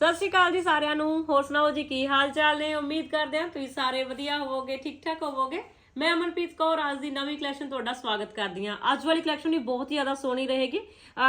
ਸਤਿ ਸ਼੍ਰੀ ਅਕਾਲ ਜੀ ਸਾਰਿਆਂ ਨੂੰ। ਹੋਰ ਸੁਣਾਓ ਜੀ, ਕੀ ਹਾਲ ਚਾਲ ਨੇ? ਉਮੀਦ ਕਰਦੇ ਹਾਂ ਤੁਸੀਂ ਸਾਰੇ ਵਧੀਆ ਹੋਵੋਗੇ ਠੀਕ ਠਾਕ ਹੋਵੋਗੇ। ਮੈਂ ਅਮਨਪ੍ਰੀਤ ਕੌਰ, ਅੱਜ ਦੀ ਨਵੀਂ ਕਲੈਕਸ਼ਨ ਤੁਹਾਡਾ ਸਵਾਗਤ ਕਰਦੀ ਹਾਂ। ਅੱਜ ਵਾਲੀ ਕਲੈਕਸ਼ਨ ਵੀ ਬਹੁਤ ਹੀ ਜ਼ਿਆਦਾ ਸੋਹਣੀ ਰਹੇਗੀ।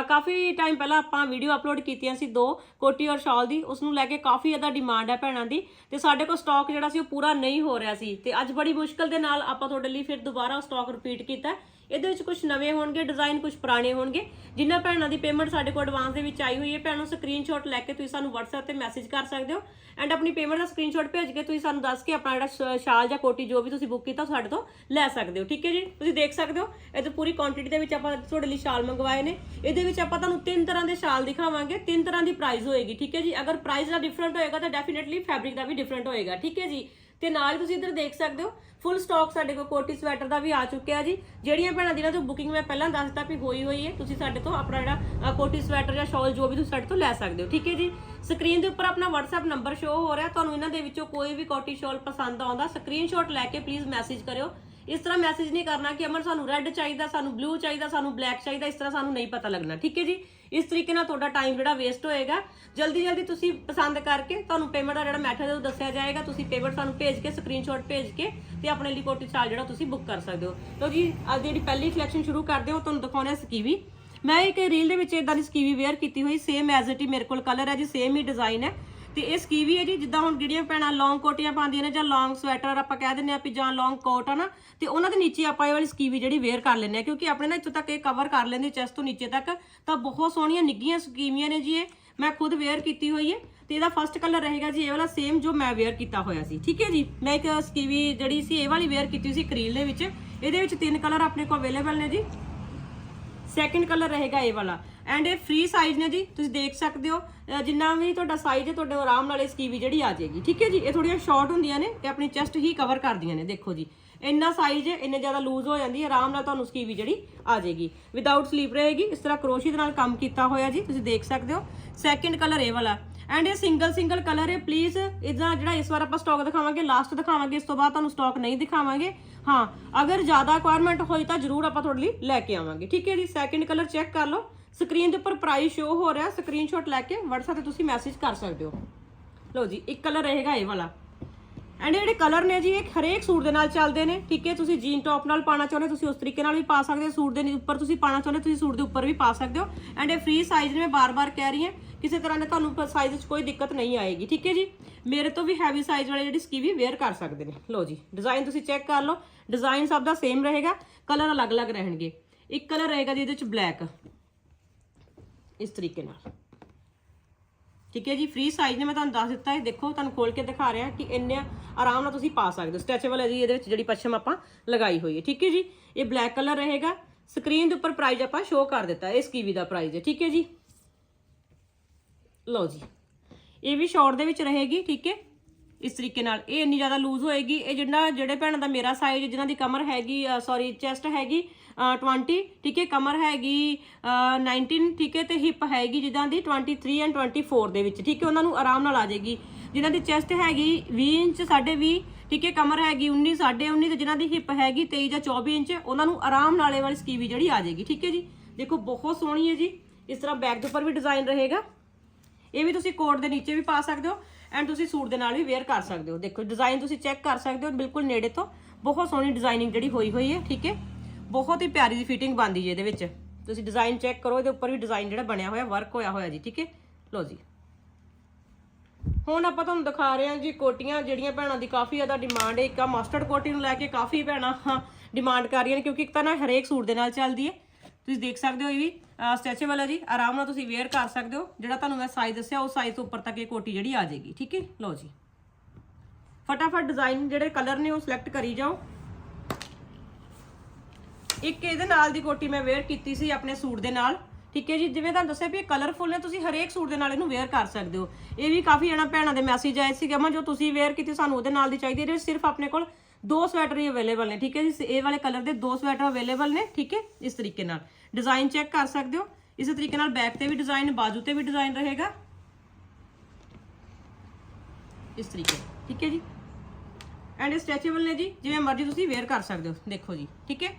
ਕਾਫੀ ਟਾਈਮ ਪਹਿਲਾਂ ਆਪਾਂ ਵੀਡੀਓ ਅਪਲੋਡ ਕੀਤੀਆਂ ਸੀ ਦੋ, ਕੋਟੀ ਔਰ ਸ਼ਾਲ ਦੀ। ਉਸ ਨੂੰ ਲੈ ਕੇ ਕਾਫੀ ਜ਼ਿਆਦਾ ਡਿਮਾਂਡ ਹੈ ਭੈਣਾਂ ਦੀ। ਤੇ ਸਾਡੇ ਕੋਲ ਸਟਾਕ ਜਿਹੜਾ ਸੀ ਉਹ ਪੂਰਾ ਨਹੀਂ ਹੋ ਰਿਹਾ ਸੀ। ਤੇ ਅੱਜ ਬੜੀ ਮੁਸ਼ਕਲ ਦੇ ਨਾਲ ਆਪਾਂ ਤੁਹਾਡੇ ਲਈ ਫਿਰ ਦੁਬਾਰਾ ਉਹ ਸਟਾਕ ਰਿਪੀਟ ਕੀਤਾ। ਇਹਦੇ ਵਿੱਚ ਕੁਝ ਨਵੇਂ ਹੋਣਗੇ ਡਿਜ਼ਾਈਨ ਕੁਝ ਪੁਰਾਣੇ ਹੋਣਗੇ। ਜਿਨ੍ਹਾਂ ਭੈਣਾਂ ਦੀ ਪੇਮੈਂਟ ਸਾਡੇ ਕੋਲ ਐਡਵਾਂਸ ਦੇ ਵਿੱਚ ਆਈ ਹੋਈ ਹੈ, ਭੈਣੋ ਸਕਰੀਨਸ਼ਾਟ ਲੈ ਕੇ ਤੁਸੀਂ ਸਾਨੂੰ WhatsApp ਤੇ ਮੈਸੇਜ ਕਰ ਸਕਦੇ ਹੋ। ਐਂਡ ਆਪਣੀ ਪੇਮੈਂਟ ਦਾ ਸਕਰੀਨਸ਼ਾਟ ਭੇਜ ਕੇ ਤੁਸੀਂ ਸਾਨੂੰ ਦੱਸ ਕੇ ਆਪਣਾ ਜਿਹੜਾ ਸ਼ਾਲ ਜਾਂ ਕੋਟੀ ਜੋ ਵੀ ਤੁਸੀਂ ਬੁੱਕ ਕੀਤਾ ਸਾਡੇ ਤੋਂ ਲੈ ਸਕਦੇ ਹੋ। ਠੀਕ ਹੈ ਜੀ? ਤੁਸੀਂ ਦੇਖ ਸਕਦੇ ਹੋ, ਇਹ ਤੇ ਪੂਰੀ ਕੁਆਂਟੀਟੀ ਦੇ ਵਿੱਚ ਆਪਾਂ ਤੁਹਾਡੇ ਲਈ ਸ਼ਾਲ ਮੰਗਵਾਏ ਨੇ। ਇਹਦੇ ਵਿੱਚ ਆਪਾਂ ਤੁਹਾਨੂੰ ਤਿੰਨ ਤਰ੍ਹਾਂ ਦੇ ਸ਼ਾਲ ਦਿਖਾਵਾਂਗੇ, ਤਿੰਨ ਤਰ੍ਹਾਂ ਦੀ ਪ੍ਰਾਈਸ ਹੋਏਗੀ। ਠੀਕ ਹੈ ਜੀ? ਅਗਰ ਪ੍ਰਾਈਸ ਦਾ ਡਿਫਰੈਂਟ ਹੋਏਗਾ ਤਾਂ ਡੈਫੀਨਿਟਲੀ ਫੈਬਰਿਕ ਦਾ ਵੀ ਡਿਫਰੈਂਟ ਹੋਏਗਾ। ਠੀਕ ਹੈ ਜੀ? ਤੇ ਨਾਲ ਹੀ ਤੁਸੀਂ ਇੱਧਰ ਦੇਖ ਸਕਦੇ ਹੋ ਫੁੱਲ ਸਟਾਕ ਸਾਡੇ ਕੋਲ ਕੋਟੀ ਸਵੈਟਰ ਦਾ ਵੀ ਆ ਚੁੱਕਿਆ ਜੀ। ਜਿਹੜੀਆਂ ਭੈਣਾਂ ਦੀ ਜਿਨ੍ਹਾਂ ਤੋਂ ਬੁਕਿੰਗ ਮੈਂ ਪਹਿਲਾਂ ਦੱਸ ਵੀ ਹੋਈ ਹੋਈ ਹੈ, ਤੁਸੀਂ ਸਾਡੇ ਤੋਂ ਆਪਣਾ ਜਿਹੜਾ ਕੋਟੀ ਸਵੈਟਰ ਜਾਂ ਸ਼ਾਲ ਜੋ ਵੀ ਤੁਸੀਂ ਸਾਡੇ ਤੋਂ ਲੈ ਸਕਦੇ ਹੋ, ਠੀਕ ਹੈ ਜੀ? ਸਕਰੀਨ ਦੇ ਉੱਪਰ ਆਪਣਾ WhatsApp ਨੰਬਰ ਸ਼ੋ ਹੋ ਰਿਹਾ, ਤੁਹਾਨੂੰ ਇਹਨਾਂ ਦੇ ਵਿੱਚੋਂ ਕੋਈ ਵੀ ਕੋਟੀ ਸ਼ਾਲ ਪਸੰਦ ਆਉਂਦਾ ਸਕਰੀਨਸ਼ਾਟ ਲੈ ਕੇ ਪਲੀਜ਼ ਮੈਸੇਜ ਕਰਿਓ। ਇਸ ਤਰ੍ਹਾਂ ਮੈਸੇਜ ਨਹੀਂ ਕਰਨਾ ਕਿ ਅਮਰ ਸਾਨੂੰ ਰੈੱਡ ਚਾਹੀਦਾ, ਸਾਨੂੰ ਬਲੂ ਚਾਹੀਦਾ, ਸਾਨੂੰ ਬਲੈਕ ਚਾਹੀਦਾ, ਇਸ ਤਰ੍ਹਾਂ ਸਾਨੂੰ ਨਹੀਂ ਪਤਾ ਲੱਗਣਾ, ਠੀਕ ਹੈ ਜੀ? ਇਸ ਤਰੀਕੇ ਨਾਲ ਤੁਹਾਡਾ ਟਾਈਮ ਜਿਹੜਾ ਵੇਸਟ ਹੋਏਗਾ। ਜਲਦੀ ਜਲਦੀ ਤੁਸੀਂ ਪਸੰਦ ਕਰਕੇ ਤੁਹਾਨੂੰ ਪੇਮੈਂਟ ਦਾ ਜਿਹੜਾ ਮੈਥਡ ਉਹ ਦੱਸਿਆ ਜਾਏਗਾ। ਤੁਸੀਂ ਪੇਮੈਂਟ ਸਾਨੂੰ ਭੇਜ ਕੇ ਸਕਰੀਨਸ਼ਾਟ ਭੇਜ ਕੇ ਤੇ ਆਪਣੇ ਲਈ ਕੋਟੀ ਚਾਲ ਜਿਹੜਾ ਤੁਸੀਂ ਬੁੱਕ ਕਰ ਸਕਦੇ ਹੋ। ਲਓ ਜੀ, ਅੱਜ ਜਿਹੜੀ ਪਹਿਲੀ ਕਲੈਕਸ਼ਨ ਸ਼ੁਰੂ ਕਰਦੇ ਹੋ ਤੁਹਾਨੂੰ ਦਿਖਾਉਣਾ ਹੈ ਸਕੀਵੀ। ਮੈਂ ਇੱਕ ਰੀਲ ਦੇ ਵਿੱਚ ਇਦਾਂ ਦੀ ਸਕੀਵੀ ਵੇਅਰ ਕੀਤੀ ਹੋਈ ਸੇਮ ਐਜ਼ ਇਟ ਹੀ ਮੇਰੇ ਕੋਲ ਕਲਰ ਹੈ ਜੀ ਸੇਮ ਹੀ ਡਿਜ਼ਾਈਨ ਹੈ। ਤੇ ਇਹ ਸਕੀਵੀ ਹੈ ਜੀ? ਜਿੱਦਾਂ ਹੁਣ ਜਿਹੜੀਆਂ ਭੈਣਾਂ ਲੌਂਗ ਕੋਟੀਆਂ ਪਾਉਂਦੀਆਂ ਨੇ ਜਾਂ ਲੌਂਗ ਸਵੈਟਰ ਆਪਾਂ ਕਹਿ ਦਿੰਦੇ ਆ ਵੀ ਜਾਂ ਲੌਂਗ ਕੋਟ ਆ ਨਾ ਤੇ ਉਹਨਾਂ ਦੇ ਨੀਚੇ ਆਪਾਂ ਇਹ ਵਾਲੀ ਸਕੀਵੀ ਜਿਹੜੀ ਵੇਅਰ ਕਰ ਲੈਂਦੇ ਆ ਕਿਉਂਕਿ ਆਪਣੇ ਨਾ ਇੱਥੋਂ ਤੱਕ ਇਹ ਕਵਰ ਕਰ ਲੈਂਦੇ ਚੈਸਟ ਤੋਂ ਨੀਚੇ ਤੱਕ, ਤਾਂ ਬਹੁਤ ਸੋਹਣੀਆਂ ਨਿੱਗੀਆਂ ਸਕੀਵੀਆਂ ਨੇ ਜੀ ਇਹ। ਮੈਂ ਖੁਦ ਵੇਅਰ ਕੀਤੀ ਹੋਈ ਹੈ ਤੇ ਇਹਦਾ ਫਰਸਟ ਕਲਰ ਰਹੇਗਾ ਜੀ ਇਹ ਵਾਲਾ ਸੇਮ ਜੋ ਮੈਂ ਵੇਅਰ ਕੀਤਾ ਹੋਇਆ ਸੀ। ਠੀਕ ਹੈ ਜੀ? ਮੈਂ ਇੱਕ ਸਕੀਵੀ ਜਿਹੜੀ ਸੀ, ਇਹ ਵਾਲੀ ਵੇਅਰ ਕੀਤੀ ਸੀ ਕਰੀਲ ਦੇ ਵਿੱਚ। ਇਹਦੇ ਵਿੱਚ ਤਿੰਨ ਕਲਰ ਆਪਣੇ ਕੋਲ ਅਵੇਲੇਬਲ ਨੇ ਜੀ। ਸੈਕੰਡ ਕਲਰ ਰਹੇਗਾ ਇਹ ਵਾਲਾ। ਐਂਡ ਇਹ ਫ੍ਰੀ ਸਾਈਜ਼ ਨੇ ਜੀ, ਤੁਸੀਂ ਦੇਖ ਸਕਦੇ ਹੋ। ਜਿੰਨਾ ਵੀ ਤੁਹਾਡਾ ਸਾਈਜ਼ ਹੈ, ਤੁਹਾਡੇ ਆਰਾਮ ਨਾਲ ਇਹ ਕੀਵੀ ਜਿਹੜੀ ਆ ਜਾਏਗੀ। ਠੀਕ ਹੈ ਜੀ? ਇਹ ਥੋੜੀਆਂ ਸ਼ਾਰਟ ਹੁੰਦੀਆਂ ਨੇ ਤੇ ਆਪਣੀ ਚੈਸਟ ਹੀ ਕਵਰ ਕਰਦੀਆਂ ਨੇ, ਦੇਖੋ ਜੀ। ਇੰਨਾ ਸਾਈਜ਼ ਹੈ, ਇੰਨੇ ਜ਼ਿਆਦਾ ਲੂਜ਼ ਹੋ ਜਾਂਦੀ ਹੈ, ਆਰਾਮ ਨਾਲ ਤੁਹਾਨੂੰ ਸਕੀਵੀ ਜਿਹੜੀ ਆ ਜਾਏਗੀ। ਵਿਦਆਊਟ ਸਲੀਪ ਰਹੇਗੀ, ਇਸ ਤਰ੍ਹਾਂ ਕਰੋਸ਼ੀ ਦੇ ਨਾਲ ਕੰਮ ਕੀਤਾ ਹੋਇਆ ਜੀ, ਤੁਸੀਂ ਦੇਖ ਸਕਦੇ ਹੋ। ਸੈਕੰਡ ਕਲਰ ਇਹ ਵਾਲਾ। ਐਂਡ ਇਹ ਸਿੰਗਲ ਸਿੰਗਲ ਕਲਰ ਹੈ ਪਲੀਜ਼ ਇਹਦਾ ਜਿਹੜਾ ਇਸ ਵਾਰ ਆਪਾਂ ਸਟਾਕ ਦਿਖਾਵਾਂਗੇ ਲਾਸਟ ਦਿਖਾਵਾਂਗੇ, ਇਸ ਤੋਂ ਬਾਅਦ ਤੁਹਾਨੂੰ ਸਟਾਕ ਨਹੀਂ ਦਿਖਾਵਾਂਗੇ। ਹਾਂ, ਅਗਰ ਜ਼ਿਆਦਾ ਰਿਕੁਆਇਰਮੈਂਟ ਹੋਈ ਤਾਂ ਜ਼ਰੂਰ ਆਪਾਂ ਤੁਹਾਡੇ ਲਈ ਲੈ ਕੇ ਆਵਾਂਗੇ। ਠੀਕ ਹੈ ਜੀ? ਸੈਕੰਡ ਕਲਰ ਚੈੱਕ ਕਰ ਲਓ। ਸਕਰੀਨ ਦੇ ਉੱਪਰ ਪ੍ਰਾਈਸ ਸ਼ੋ ਹੋ ਰਿਹਾ ਸਕਰੀਨਸ਼ਾਟ ਲੈ ਕੇ WhatsApp ਤੇ ਤੁਸੀਂ ਮੈਸੇਜ ਕਰ ਸਕਦੇ ਹੋ। ਲਓ ਜੀ, ਇੱਕ ਕਲਰ ਰਹੇਗਾ ਇਹ ਵਾਲਾ। ਐਂਡ ਜਿਹੜੇ ਕਲਰ ਨੇ ਜੀ, ਇਹ ਹਰੇਕ ਸੂਟ ਦੇ ਨਾਲ ਚੱਲਦੇ ਨੇ, ਠੀਕ ਹੈ? ਤੁਸੀਂ ਜੀਨ ਟੌਪ ਨਾਲ ਪਾਣਾ ਚਾਹੁੰਦੇ ਤੁਸੀਂ ਉਸ ਤਰੀਕੇ ਨਾਲ ਵੀ ਪਾ ਸਕਦੇ ਹੋ। ਸੂਟ ਦੇ ਉੱਪਰ ਤੁਸੀਂ ਪਾਣਾ ਚਾਹੁੰਦੇ ਤੁਸੀਂ ਸੂਟ ਦੇ ਉੱਪਰ ਵੀ ਪਾ ਸਕਦੇ ਹੋ। ਐਂਡ ਇਹ ਫ੍ਰੀ ਸਾਈਜ਼ ਨੇ ਮੈਂ ਬਾਰ-ਬਾਰ ਕਹਿ ਰਹੀ ਹਾਂ, ਕਿਸੇ ਤਰ੍ਹਾਂ ਦੇ ਤੁਹਾਨੂੰ ਸਾਈਜ਼ 'ਚ ਕੋਈ ਦਿੱਕਤ ਨਹੀਂ ਆਏਗੀ, ਠੀਕ ਹੈ ਜੀ? ਮੇਰੇ ਤੋਂ ਵੀ ਹੈਵੀ ਸਾਈਜ਼ ਵਾਲੇ ਜਿਹੜੀ ਸਕੀਵੀ ਵੇਅਰ ਕਰ ਸਕਦੇ ਨੇ। ਲਓ ਜੀ ਡਿਜ਼ਾਈਨ ਤੁਸੀਂ ਚੈੱਕ ਕਰ ਲਓ। ਡਿਜ਼ਾਈਨ ਸਭ ਦਾ ਸੇਮ ਰਹੇਗਾ ਕਲਰ ਅਲੱਗ-ਅਲੱਗ ਰਹਿਣਗੇ। ਇੱਕ ਕਲਰ ਰਹੇਗਾ ਜੀ ਇਹਦੇ ਵਿੱਚ ਬਲੈਕ ਇਸ ਤਰੀਕੇ ਨਾਲ। ਠੀਕ ਹੈ ਜੀ ਫ੍ਰੀ ਸਾਈਜ਼ ਨੇ ਮੈਂ ਤੁਹਾਨੂੰ ਦੱਸ ਦਿੱਤਾ ਹੈ। ਦੇਖੋ, ਤੁਹਾਨੂੰ ਖੋਲ ਕੇ ਦਿਖਾ ਰਿਹਾ ਕਿ ਇੰਨੇ ਆਰਾਮ ਨਾਲ ਤੁਸੀਂ ਪਾ ਸਕਦੇ ਹੋ। ਸਟ੍ਰੈਚੇਬਲ ਹੈ ਜੀ, ਇਹਦੇ ਵਿੱਚ ਜਿਹੜੀ ਪੱਛਮ ਆਪਾਂ ਲਗਾਈ ਹੋਈ ਹੈ। ਠੀਕ ਹੈ ਜੀ, ਇਹ ਬਲੈਕ ਕਲਰ ਰਹੇਗਾ। ਸਕਰੀਨ ਦੇ ਉੱਪਰ ਪ੍ਰਾਈਜ਼ ਆਪਾਂ ਸ਼ੋਅ ਕਰ ਦਿੱਤਾ ਇਸ ਕੀਵੀ ਦਾ ਪ੍ਰਾਈਜ਼ ਹੈ। ਠੀਕ ਹੈ ਜੀ। ਲਓ ਜੀ, ਇਹ ਵੀ ਸ਼ਾਰਟ ਦੇ ਵਿੱਚ ਰਹੇਗੀ। ਠੀਕ ਹੈ ਇਸ ਤਰੀਕੇ ਨਾਲ। ਇਹ ਇੰਨੀ ਜ਼ਿਆਦਾ ਲੂਜ਼ ਹੋਏਗੀ ਇਹ ਜਿਹੜਾ ਜਿਹੜੇ ਭੈਣਾਂ ਦਾ ਮੇਰਾ ਸਾਈਜ਼ ਜਿਨ੍ਹਾਂ ਦੀ ਕਮਰ ਹੈਗੀ ਸੌਰੀ ਚੈਸਟ ਹੈਗੀ ਅ, 20 ਠੀਕ ਹੈ ਕਮਰ ਹੈਗੀ ਅ, 19 ਠੀਕ ਹੈ ਤੇ ਹਿਪ ਹੈਗੀ ਜਿੱਦਾਂ ਦੀ 23 ਐਂਡ 24 ਦੇ ਵਿੱਚ ਠੀਕ ਹੈ ਉਹਨਾਂ ਨੂੰ ਆਰਾਮ ਨਾਲ ਆ ਜਾਏਗੀ। ਜਿਨ੍ਹਾਂ ਦੀ ਚੈਸਟ ਹੈਗੀ 20 ਇੰਚ 20 ਠੀਕ ਹੈ ਕਮਰ ਹੈਗੀ 19 19 ਤੇ ਜਿਨ੍ਹਾਂ ਦੀ ਹਿਪ ਹੈਗੀ 23 ਜਾਂ 24 ਇੰਚ ਉਹਨਾਂ ਨੂੰ ਆਰਾਮ ਨਾਲ ਇਹ ਵਾਲੀ ਸਕੀਵੀ ਜਿਹੜੀ ਆ ਜਾਏਗੀ ਠੀਕ ਹੈ ਜੀ। ਦੇਖੋ ਬਹੁਤ ਸੋਹਣੀ ਹੈ ਜੀ। ਇਸ ਤਰ੍ਹਾਂ ਬੈਕ ਦੇ ਉੱਪਰ ਵੀ ਡਿਜ਼ਾਈਨ ਰਹੇਗਾ। ਇਹ ਵੀ ਤੁਸੀਂ ਕੋਟ ਦੇ ਨੀਚੇ ਵੀ ਪਾ ਸਕਦੇ ਹੋ। ਐਂਡ ਤੁਸੀਂ ਸੂਟ ਦੇ ਨਾਲ ਵੀ ਵੇਅਰ ਕਰ ਸਕਦੇ ਹੋ। ਦੇਖੋ ਡਿਜ਼ਾਈਨ ਤੁਸੀਂ ਚੈੱਕ ਕਰ ਸਕਦੇ ਹੋ ਬਿਲਕੁਲ ਨੇੜੇ ਤੋਂ ਬਹੁਤ ਸੋਹਣੀ ਡਿਜ਼ਾਈਨਿੰਗ ਜਿਹੜੀ ਹੋਈ ਹੋਈ ਹੈ, ਠੀਕ ਹੈ? ਬਹੁਤ ਹੀ ਪਿਆਰੀ ਦੀ ਫਿਟਿੰਗ ਬਣਦੀ ਹੈ ਇਹਦੇ ਵਿੱਚ। ਤੁਸੀਂ ਡਿਜ਼ਾਈਨ ਚੈੱਕ ਕਰੋ, ਇਹਦੇ ਉੱਪਰ ਵੀ ਡਿਜ਼ਾਈਨ ਜਿਹੜਾ ਬਣਿਆ ਹੋਇਆ ਵਰਕ ਹੋਇਆ ਹੋਇਆ ਜੀ, ਠੀਕ ਹੈ? ਲਓ ਜੀ। ਹੁਣ ਆਪਾਂ ਤੁਹਾਨੂੰ ਦਿਖਾ ਰਹੇ ਹਾਂ ਜੀ ਕੋਟੀਆਂ ਜਿਹੜੀਆਂ ਭੈਣਾਂ ਦੀ ਕਾਫੀ ਜ਼ਿਆਦਾ ਡਿਮਾਂਡ ਹੈ। ਇੱਕ ਆ ਮਸਟਰਡ ਕੋਟੀ ਨੂੰ ਲੈ ਕੇ ਕਾਫੀ ਭੈਣਾਂ ਡਿਮਾਂਡ ਕਰ ਰਹੀਆਂ ਨੇ ਕਿਉਂਕਿ ਇੱਕ ਤਾਂ ਨਾ ਹਰੇਕ ਸੂਟ ਦੇ ਨਾਲ ਚੱਲਦੀ ਹੈ। ਤੁਸੀਂ ਦੇਖ ਸਕਦੇ ਹੋ ਇਹ ਵੀ ਸਟ੍ਰੈਚੇਬਲ ਹੈ ਜੀ, ਆਰਾਮ ਨਾਲ ਤੁਸੀਂ ਵੇਅਰ ਕਰ ਸਕਦੇ ਹੋ। ਜਿਹੜਾ ਤੁਹਾਨੂੰ ਮੈਂ ਸਾਈਜ਼ ਦੱਸਿਆ ਉਸ ਸਾਈਜ਼ ਤੋਂ ਉੱਪਰ ਤੱਕ ਇਹ ਕੋਟੀ ਜਿਹੜੀ ਆ ਜਾਏਗੀ, ਠੀਕ ਹੈ? ਲਓ ਜੀ। ਫਟਾਫਟ ਡਿਜ਼ਾਈਨ ਜਿਹੜੇ ਕਲਰ ਨੇ, ਉਹ ਸਿਲੈਕਟ ਕਰੀ ਜਾਓ। ਇੱਕ ਇਹਦੇ ਨਾਲ ਦੀ ਕੋਟੀ ਮੈਂ ਵੇਅਰ ਕੀਤੀ ਸੀ ਆਪਣੇ ਸੂਟ ਦੇ ਨਾਲ, ਠੀਕ ਹੈ ਜੀ? ਜਿਵੇਂ ਤੁਹਾਨੂੰ ਦੱਸਿਆ ਵੀ ਇਹ ਕਲਰਫੁਲ ਨੇ, ਤੁਸੀਂ ਹਰੇਕ ਸੂਟ ਦੇ ਨਾਲ ਇਹਨੂੰ ਵੇਅਰ ਕਰ ਸਕਦੇ ਹੋ। ਇਹ ਵੀ ਕਾਫੀ ਜਣਾ ਭੈਣਾਂ ਦੇ ਮੈਸੇਜ ਆਏ ਸੀ ਕਿ ਅਮਾ ਜੋ ਤੁਸੀਂ ਵੇਅਰ ਕੀਤੀ, ਸਾਨੂੰ ਉਹਦੇ ਨਾਲ ਦੀ ਚਾਹੀਦੀ ਹੈ ਇਹਦੇ ਸਿਰਫ ਆਪਣੇ ਕੋਲ ਦੋ ਸਵੈਟਰ ਹੀ ਅਵੇਲੇਬਲ ਨੇ ਠੀਕ ਹੈ ਜੀ ਇਹ ਵਾਲੇ ਕਲਰ ਦੇ ਦੋ ਸਵੈਟਰ ਅਵੇਲੇਬਲ ਨੇ ਠੀਕ ਹੈ ਇਸ ਤਰੀਕੇ ਨਾਲ ਡਿਜ਼ਾਈਨ ਚੈੱਕ ਕਰ ਸਕਦੇ ਹੋ ਇਸੇ ਤਰੀਕੇ ਨਾਲ ਬੈਕ ਤੇ ਵੀ ਡਿਜ਼ਾਈਨ ਬਾਜੂ ਤੇ ਵੀ ਡਿਜ਼ਾਈਨ ਰਹੇਗਾ ਇਸ ਤਰੀਕੇ ਨਾਲ, ਠੀਕ ਹੈ ਜੀ ਐਂਡ ਇਹ ਸਟ੍ਰੈਚੇਬਲ ਨੇ ਜੀ ਜਿਵੇਂ ਮਰਜ਼ੀ ਤੁਸੀਂ ਵੇਅਰ ਕਰ ਸਕਦੇ ਹੋ ਦੇਖੋ ਜੀ ਠੀਕ ਹੈ